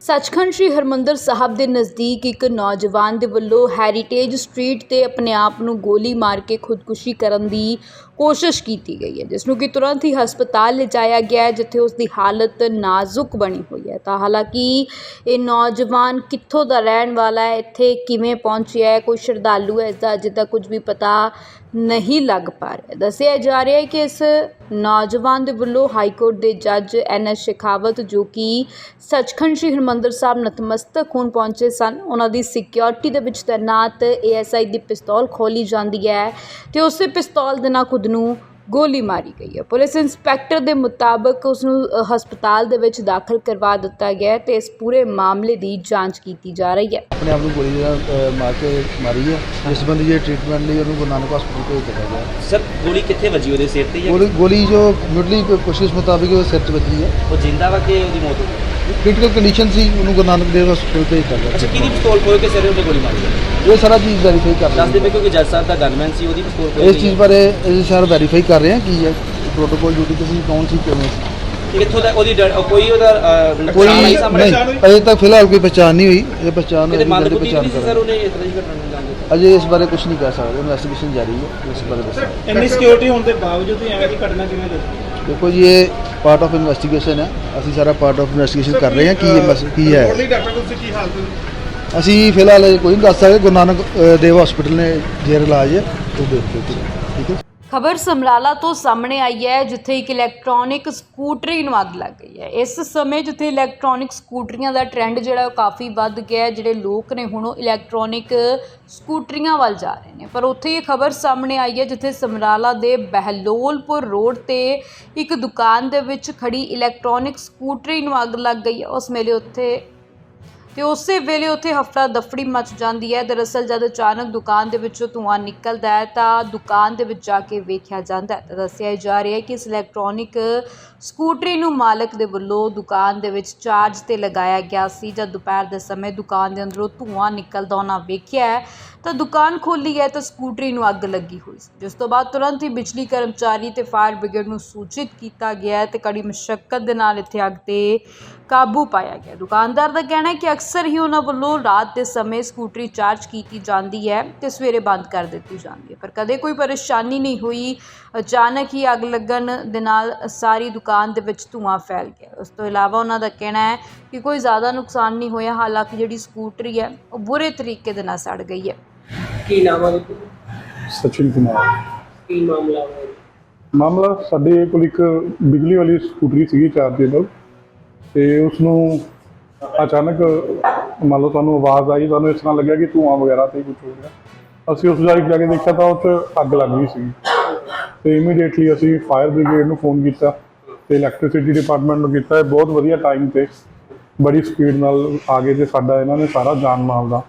ਸੱਚਖੰਡ ਸ੍ਰੀ ਹਰਮੰਦਰ ਸਾਹਿਬ ਦੇ ਨਜ਼ਦੀਕ ਇੱਕ ਨੌਜਵਾਨ ਦੇ ਵੱਲੋਂ ਹੈਰੀਟੇਜ ਸਟਰੀਟ ਤੇ ਆਪਣੇ ਆਪ ਨੂੰ ਗੋਲੀ ਮਾਰ ਕੇ ਖੁਦਕੁਸ਼ੀ ਕਰਨ ਦੀ ਕੋਸ਼ਿਸ਼ ਕੀਤੀ ਗਈ ਹੈ, ਜਿਸ ਨੂੰ ਕਿ ਤੁਰੰਤ ਹੀ ਹਸਪਤਾਲ ਲਿਜਾਇਆ ਗਿਆ ਹੈ, ਜਿੱਥੇ ਉਸ ਦੀ ਹਾਲਤ ਨਾਜ਼ੁਕ ਬਣੀ ਹੋਈ ਹੈ। ਤਾਂ ਹਾਲਾਂਕਿ ਇਹ ਨੌਜਵਾਨ ਕਿੱਥੋਂ ਦਾ ਰਹਿਣ ਵਾਲਾ ਹੈ, ਇੱਥੇ ਕਿਵੇਂ ਪਹੁੰਚਿਆ ਹੈ, ਕੋਈ ਸ਼ਰਧਾਲੂ ਹੈ, ਇਸ ਦਾ ਅਜੇ ਤੱਕ ਕੁਝ ਵੀ ਪਤਾ ਨਹੀਂ ਲੱਗ ਪਾ ਰਿਹਾ। ਦੱਸਿਆ ਜਾ ਰਿਹਾ ਹੈ ਕਿ ਇਸ ਨੌਜਵਾਨ ਦੇ ਵੱਲੋਂ ਹਾਈ ਕੋਰਟ ਦੇ ਜੱਜ ਐਨ ਐਸ ਸ਼ੇਖਾਵਤ, ਜੋ ਕਿ ਸੱਚਖੰਡ ਸ੍ਰੀ ਹਰਿਮੰਦਰ ਸਾਹਿਬ ਨਤਮਸਤਕ ਹੋਣ ਪਹੁੰਚੇ ਸਨ, ਉਹਨਾਂ ਦੀ ਸਿਕਿਉਰਿਟੀ ਦੇ ਵਿੱਚ ਤੈਨਾਤ ਏਐਸਆਈ ਦੀ ਪਿਸਤੌਲ ਖੋਲੀ ਜਾਂਦੀ ਹੈ ਤੇ ਉਸੇ ਪਿਸਤੌਲ ਦੇ ਨਾਲ ਖੁਦ ਨੂੰ ਗੋਲੀ ਮਾਰੀ ਗਈ ਹੈ। ਪੁਲਿਸ ਇੰਸਪੈਕਟਰ ਦੇ ਮੁਤਾਬਕ ਉਸ ਨੂੰ ਹਸਪਤਾਲ ਦੇ ਵਿੱਚ ਦਾਖਲ ਕਰਵਾ ਦਿੱਤਾ ਗਿਆ ਹੈ ਤੇ ਇਸ ਪੂਰੇ ਮਾਮਲੇ ਦੀ ਜਾਂਚ ਕੀਤੀ ਜਾ ਰਹੀ ਹੈ। ਆਪਣੇ ਆਪ ਨੂੰ ਗੋਲੀ ਜਿਹੜਾ ਮਾਰ ਕੇ ਮਾਰੀ ਹੈ। ਜਿਸ ਸੰਬੰਧੀ ਜੇ ਟ੍ਰੀਟਮੈਂਟ ਲਈ ਉਹਨੂੰ ਗੁਰੂ ਨਾਨਕ ਹਸਪਤਾਲ ਭੇਜ ਦਿੱਤਾ ਗਿਆ। ਸਰ ਗੋਲੀ ਕਿੱਥੇ ਵੱਜੀ ਉਹਦੇ ਸਿਰ ਤੇ ਜਾਂ ਗੋਲੀ ਗੋਲੀ ਜੋ ਮੁੱਢਲੀ ਕੋ- ਕੋਸ਼ਿਸ਼ ਮੁਤਾਬਿਕ ਉਹ ਸਿਰ 'ਚ ਵੱਜੀ ਹੈ। ਉਹ ਜਿੰਦਾ ਵਾ ਕਿ ਉਹਦੀ ਮੌਤ ਹੋ ਗਈ? ਕ੍ਰਿਟੀਕਲ ਕੰਡੀਸ਼ਨ ਸੀ ਉਹਨੂੰ ਗੁਰੂ ਨਾਨਕ ਦੇਵ ਹਸਪਤਾਲ ਭੇਜ ਦਿੱਤਾ ਅੱਛਾ ਗਿਆ ਕਿਹਦੀ ਪਿਸਤੌਲ ਖੋਲ ਕੇ ਸਿਰ ਉਹਦੇ ਗੋਲੀ ਮਾਰੀ? ਹੈ ਇਹ ਸਾਰਾ ਚੀਜ਼ ਵੈਰੀਫਾਈ ਕਰ ਦੱਸ ਰਹੇ ਦੇ ਕਿਉਂਕਿ ਜੱਜ ਸਾਹਿਬ ਦਾ ਗਨਮੈਨ ਸੀ ਉਹਦੀ ਪਿਸਤੌਲ ਹਾਂ ਖੋਲ ਇਸ ਚੀਜ਼ ਬਾਰੇ ਇਹ ਸਾਰਾ ਵੈਰੀਫਾਈ ਕਰ ਰਹੇ ਹਾਂ ਕੀ ਹੈ ਪ੍ਰੋਟੋਕੋਲ ਡਿਊਟੀ ਤੇ ਸੀ ਕੌਣ ਸੀ ਕਿਵੇਂ ਸੀ। ਕਿੱਥੋਂ ਦਾ ਉਹਦੀ ਡੈ- ਕੋਈ ਉਹਦਾ ਅਹ, ਕੋਈ ਨੁਕਸਾਨ ਆਈ ਸਾਹਮਣੇ? ਨਹੀਂ ਅਜੇ ਤੱਕ ਫਿਲਹਾਲ ਕੋਈ ਪਛਾਣ ਨਹੀਂ ਹੋਈ ਇਹ ਪਛਾਣ ਕਿਤੇ ਹੋਈ ਮੰਦ ਜਲਦੀ ਬੁੱਧੀ ਪਛਾਣ ਨਹੀਂ ਸੀ ਸਰ ਕਰਾਂਗੇ ਉਹਨੇ ਇਸ ਤਰ੍ਹਾਂ ਦੀ ਘਟਨਾ ਨੂੰ ਦਿੱਤਾ ਅਜੇ ਇਸ ਬਾਰੇ ਕੁਝ ਨਹੀਂ ਕਹਿ ਸਕਦੇ ਇਨਵੈਸਟੀਗੇਸ਼ਨ ਜਾਰੀ ਹੈ ਇਸ ਬਾਰੇ ਦੱਸਾਂ ਇੰਨੀ ਸਿਕਿਉਰਿਟੀ ਹੋਣ ਦੇ ਬਾਵਜੂਦ ਵੀ ਐਵੇਂ ਦੀ ਘਟਨਾ ਕਿਵੇਂ ਦੱਸੀ ਦੇਖੋ ਜੀ ਇਹ ਪਾਰਟ ਆਫ ਇਨਵੈਸਟੀਗੇਸ਼ਨ ਹੈ। ਅਸੀਂ ਸਾਰਾ ਪਾਰਟ ਆਫ ਇਨਵੈਸਟੀਗੇਸ਼ਨ ਕਰ ਰਹੇ ਹਾਂ। ਕੀ ਇਹ ਮਸ ਕੀ ਹੈ? ਡਾਕਟਰ ਤੁਸੀਂ ਕੀ ਹਾਲਤ ਅਸੀਂ ਫਿਲਹਾਲ ਕੋਈ ਨਹੀਂ ਦੱਸ ਸਕਦੇ। ਗੁਰੂ ਨਾਨਕ ਦੇਵ ਹਸਪੀਟਲ ਨੇ ਜੇਰ ਇਲਾਜ ਹੈ। ਉਹ ਦੇਖ ਠੀਕ ਹੈ ਖਬਰ ਸਮਰਾਲਾ ਤੋਂ ਸਾਹਮਣੇ ਆਈ ਹੈ, ਜਿੱਥੇ ਇੱਕ ਇਲੈਕਟ੍ਰੋਨਿਕ ਸਕੂਟਰੀ ਨੂੰ ਅੱਗ ਲੱਗ ਗਈ ਹੈ। ਇਸ ਸਮੇਂ ਜਿੱਥੇ ਇਲੈਕਟ੍ਰੋਨਿਕ ਸਕੂਟਰੀਆਂ ਦਾ ਟ੍ਰੈਂਡ ਜਿਹੜਾ, ਉਹ ਕਾਫੀ ਵੱਧ ਗਿਆ ਹੈ, ਜਿਹੜੇ ਲੋਕ ਨੇ ਹੁਣ ਉਹ ਇਲੈਕਟ੍ਰੋਨਿਕ ਸਕੂਟਰੀਆਂ ਵੱਲ ਜਾ ਰਹੇ ਨੇ। ਪਰ ਉੱਥੇ ਇਹ ਖਬਰ ਸਾਹਮਣੇ ਆਈ ਹੈ, ਜਿੱਥੇ ਸਮਰਾਲਾ ਦੇ ਬਹਿਲੋਲਪੁਰ ਰੋਡ ਤੇ ਇੱਕ ਦੁਕਾਨ ਦੇ ਵਿੱਚ ਖੜੀ ਇਲੈਕਟ੍ਰੋਨਿਕ ਸਕੂਟਰੀ ਨੂੰ ਅੱਗ ਲੱਗ ਗਈ ਹੈ। ਉਸ ਵੇਲੇ ਉੱਥੇ ਤੇ ਉਸੇ ਵੇਲੇ ਉੱਥੇ ਹਫੜਾ ਦਫੜੀ ਮਚ ਜਾਂਦੀ ਹੈ। ਦਰਅਸਲ ਜਦ ਅਚਾਨਕ ਦੁਕਾਨ ਦੇ ਵਿੱਚੋਂ ਧੂੰਆਂ ਨਿਕਲਦਾ ਹੈ ਤਾਂ ਦੁਕਾਨ ਦੇ ਵਿੱਚ ਜਾ ਕੇ ਵੇਖਿਆ ਜਾਂਦਾ ਹੈ। ਤਾਂ ਦੱਸਿਆ ਜਾ ਰਿਹਾ ਹੈ ਕਿ ਇਸ ਇਲੈਕਟ੍ਰੋਨਿਕ ਸਕੂਟਰੀ ਨੂੰ ਮਾਲਕ ਦੇ ਵੱਲੋਂ ਦੁਕਾਨ ਦੇ ਵਿੱਚ ਚਾਰਜ ਤੇ ਲਗਾਇਆ ਗਿਆ ਸੀ। ਜਦ ਦੁਪਹਿਰ ਦੇ ਸਮੇਂ ਦੁਕਾਨ ਦੇ ਅੰਦਰੋਂ ਧੂੰਆਂ ਨਿਕਲਦਾ ਉਹਨਾਂ ਵੇਖਿਆ ਤਾਂ ਦੁਕਾਨ ਖੋਲੀ ਹੈ ਤਾਂ ਸਕੂਟਰੀ ਨੂੰ ਅੱਗ ਲੱਗੀ ਹੋਈ ਸੀ। ਜਿਸ ਤੋਂ ਬਾਅਦ ਤੁਰੰਤ ਹੀ ਬਿਜਲੀ ਕਰਮਚਾਰੀ ਤੇ ਫਾਇਰ ਬ੍ਰਿਗੇਡ ਨੂੰ ਸੂਚਿਤ ਕੀਤਾ ਗਿਆ ਹੈ ਤੇ ਕੜੀ ਮਸ਼ੱਕਤ ਦੇ ਨਾਲ ਇੱਥੇ ਅੱਗ ਤੇ ਕਾਬੂ ਪਾਇਆ ਗਿਆ। ਦੁਕਾਨਦਾਰ ਦਾ ਕਹਿਣਾ ਹੈ ਕਿ ਅਕਸਰ ਹੀ ਉਹਨਾਂ ਵੱਲੋਂ ਰਾਤ ਦੇ ਸਮੇਂ ਸਕੂਟਰੀ ਚਾਰਜ ਕੀਤੀ ਜਾਂਦੀ ਹੈ ਤੇ ਸਵੇਰੇ ਬੰਦ ਕਰ ਦਿੱਤੀ ਜਾਂਦੀ ਹੈ। ਪਰ ਕਦੇ ਕੋਈ ਪਰੇਸ਼ਾਨੀ ਨਹੀਂ ਹੋਈ। ਅਚਾਨਕ ਹੀ ਅੱਗ ਲੱਗਣ ਦੇ ਨਾਲ ਸਾਰੀ ਦੁਕਾਨ ਦੇ ਵਿੱਚ ਧੂੰਆਂ ਫੈਲ ਗਿਆ। ਉਸ ਤੋਂ ਇਲਾਵਾ ਉਹਨਾਂ ਦਾ ਕਹਿਣਾ ਹੈ ਕਿ ਕੋਈ ਜ਼ਿਆਦਾ ਨੁਕਸਾਨ ਨਹੀਂ ਹੋਇਆ ਹਾਲਾਂਕਿ ਜਿਹੜੀ ਸਕੂਟਰੀ ਹੈ ਉਹ ਬੁਰੇ ਤਰੀਕੇ ਦੇ ਨਾਲ ਸੜ ਗਈ ਹੈ। ਕੀ ਨਾਮ ਹੈ ਜੀ? ਸਚਿਨ ਕੁਮਾਰ। ਕੀ ਮਾਮਲਾ ਹੈ ਮਾਮਲਾ ਸਾਡੇ ਕੋਲ ਇੱਕ ਬਿਜਲੀ ਵਾਲੀ ਸਕੂਟਰੀ ਸੀਗੀ ਚਾਰਜੇਬਲ ਤੇ ਉਸ ਨੂੰ ਅਚਾਨਕ ਮੰਨ ਲਓ ਸਾਨੂੰ ਆਵਾਜ਼ ਆਈ ਸਾਨੂੰ ਇਸ ਤਰ੍ਹਾਂ ਲੱਗਿਆ ਕਿ ਧੂੰਆਂ ਵਗੈਰਾ ਤੇ ਕੁਝ ਹੋ ਗਿਆ। ਅਸੀਂ ਉਸ ਜਾਈ ਜਾ ਕੇ ਦੇਖਿਆ ਤਾਂ 'ਚ ਅੱਗ ਲੱਗ ਗਈ ਸੀ। ਤੇ ਇਮੀਡੀਏਟਲੀ ਅਸੀਂ ਫਾਇਰ ਬ੍ਰਿਗੇਡ ਨੂੰ ਫੋਨ ਕੀਤਾ ਤੇ ਇਲੈਕਟ੍ਰਿਸਿਟੀ ਡਿਪਾਰਟਮੈਂਟ ਨੂੰ ਕੀਤਾ। ਬਹੁਤ ਵਧੀਆ ਟਾਈਮ ਤੇ ਬੜੀ ਸਪੀਡ ਨਾਲ ਆ ਗਏ ਤੇ ਸਾਡਾ ਇਹਨਾਂ ਨੇ ਸਾਰਾ ਜਾਨ ਮਾਲ ਦਾ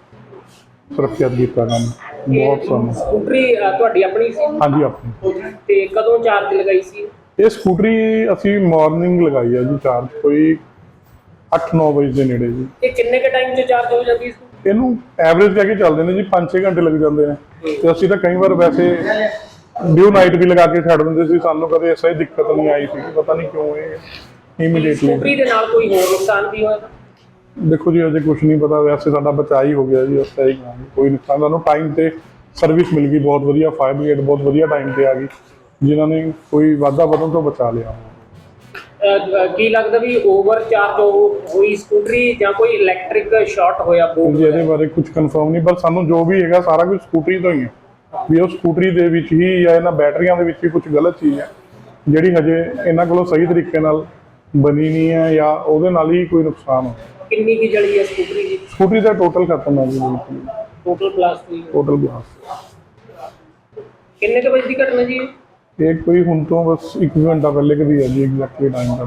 ਸੁਰੱਖਿਅਤ ਕੀਤਾ ਕੰਮ ਬਹੁਤ ਸਾਨੂੰ ਸਕੂਟਰੀ ਤੁਹਾਡੀ ਆਪਣੀ ਸੀ? ਹਾਂਜੀ ਆਪਣੀ। ਤੇ ਕਦੋਂ ਚਾਰਜ ਲਗਾਈ ਸੀ? ਇਹ ਸਕੂਟਰੀ ਅਸੀਂ ਮਾਰਨਿੰਗ ਲਗਾਈ ਹੈ ਜੀ ਚਾਰਜ ਕੋਈ 8-9 ਵਜੇ ਦੇ ਨੇੜੇ ਜੀ। ਇਹ ਕਿੰਨੇ ਕ ਟਾਈਮ 'ਚ ਚਾਰਜ ਹੋ ਜਾਂਦੀ ਸੀ ਇਹਨੂੰ ਐਵਰੇਜ ਕਹਿ ਕੇ ਚੱਲਦੇ ਨੇ ਜੀ 5-6 ਘੰਟੇ ਲੱਗ ਜਾਂਦੇ ਨੇ। ਤੇ ਅਸੀਂ ਤਾਂ ਕਈ ਵਾਰ ਵੈਸੇ ਡਿਊ ਨਾਈਟ ਵੀ ਲਗਾ ਕੇ ਛੱਡ ਦਿੰਦੇ ਸੀ ਸਾਨੂੰ ਕਦੇ ਐਸਾ ਹੀ ਦਿੱਕਤ ਨਹੀਂ ਆਈ ਸੀ ਪਤਾ ਨਹੀਂ ਕਿਉਂ ਇਹ ਸਕੂਟਰੀ ਇਮੀਡੀਏਟਲੀ ਦੇ ਨਾਲ ਕੋਈ ਹੋਰ ਨੁਕਸਾਨ ਵੀ ਹੋਇਆ ਦੇਖੋ ਜੀ ਅਜੇ ਕੁਝ ਨਹੀਂ ਪਤਾ ਵੈਸੇ ਸਾਡਾ ਬਚਾਅ ਹੀ ਹੋ ਗਿਆ ਜੀ ਉਸ ਤਰ੍ਹਾਂ ਹੀ। ਕੋਈ ਨੁਕਸਾਨ ਸਾਨੂੰ ਟਾਈਮ ਤੇ ਸਰਵਿਸ ਮਿਲ ਗਈ ਬਹੁਤ ਵਧੀਆ ਫਾਇਰ ਬ੍ਰਿਗੇਡ ਬਹੁਤ ਵਧੀਆ ਟਾਈਮ ਤੇ ਆ ਗਈ ਜਿਨ੍ਹਾਂ ਨੇ ਕੋਈ ਵਾਧਾ ਵਧਣ ਤੋਂ ਬਚਾ ਲਿਆ। ਕੀ ਲੱਗਦਾ ਵੀ ਓਵਰ ਚਾਰਜ ਹੋਈ ਸਕੂਟਰੀ ਜਾਂ ਕੋਈ ਇਲੈਕਟ੍ਰਿਕ ਸ਼ਾਰਟ ਹੋਇਆ ਬੋਰਡ ਜੀ ਇਹਦੇ ਬਾਰੇ ਕੁਝ ਕਨਫਰਮ ਨਹੀਂ ਪਰ ਸਾਨੂੰ ਜੋ ਵੀ ਹੈਗਾ ਸਾਰਾ ਕੁਝ ਸਕੂਟਰੀ ਤੋਂ ਹੀ ਹੈ। ਵੀ ਉਹ ਸਕੂਟਰੀ ਦੇ ਵਿੱਚ ਹੀ ਜਾਂ ਇਹਨਾਂ ਬੈਟਰੀਆਂ ਦੇ ਵਿੱਚ ਹੀ ਕੁਝ ਗਲਤ ਚੀਜ਼ ਹੈ ਜਿਹੜੀ ਹਜੇ ਇਹਨਾਂ ਕੋਲੋਂ ਸਹੀ ਤਰੀਕੇ ਨਾਲ ਬਣੀ ਨਹੀਂ ਹੈ ਜਾਂ ਉਹਦੇ ਨਾਲ ਹੀ ਕੋਈ ਨੁਕਸਾਨ ਹੋ ਕਿੰਨੀ ਕੀ ਜਲੀ ਹੈ ਸਕੂਟਰੀ ਦੀ? ਸਕੂਟਰੀ ਦਾ ਟੋਟਲ ਖਤਮ ਹੈ ਜੀ। ਟੋਟਲ ਪਲਾਸ ਦੀ ਟੋਟਲ ਗਲਾਸ ਕਿੰਨੇ ਕ ਵਜੇ ਦੀ ਘਟਨਾ ਜੀ ਇਹ? ਕੋਈ ਹੁਣ ਤੋਂ ਬਸ 1 ਘੰਟਾ ਪਹਿਲੇ ਕਦੀ ਹੈ ਜੀ ਐਗਜ਼ੈਕਟਲੀ ਟਾਈਮ ਦਾ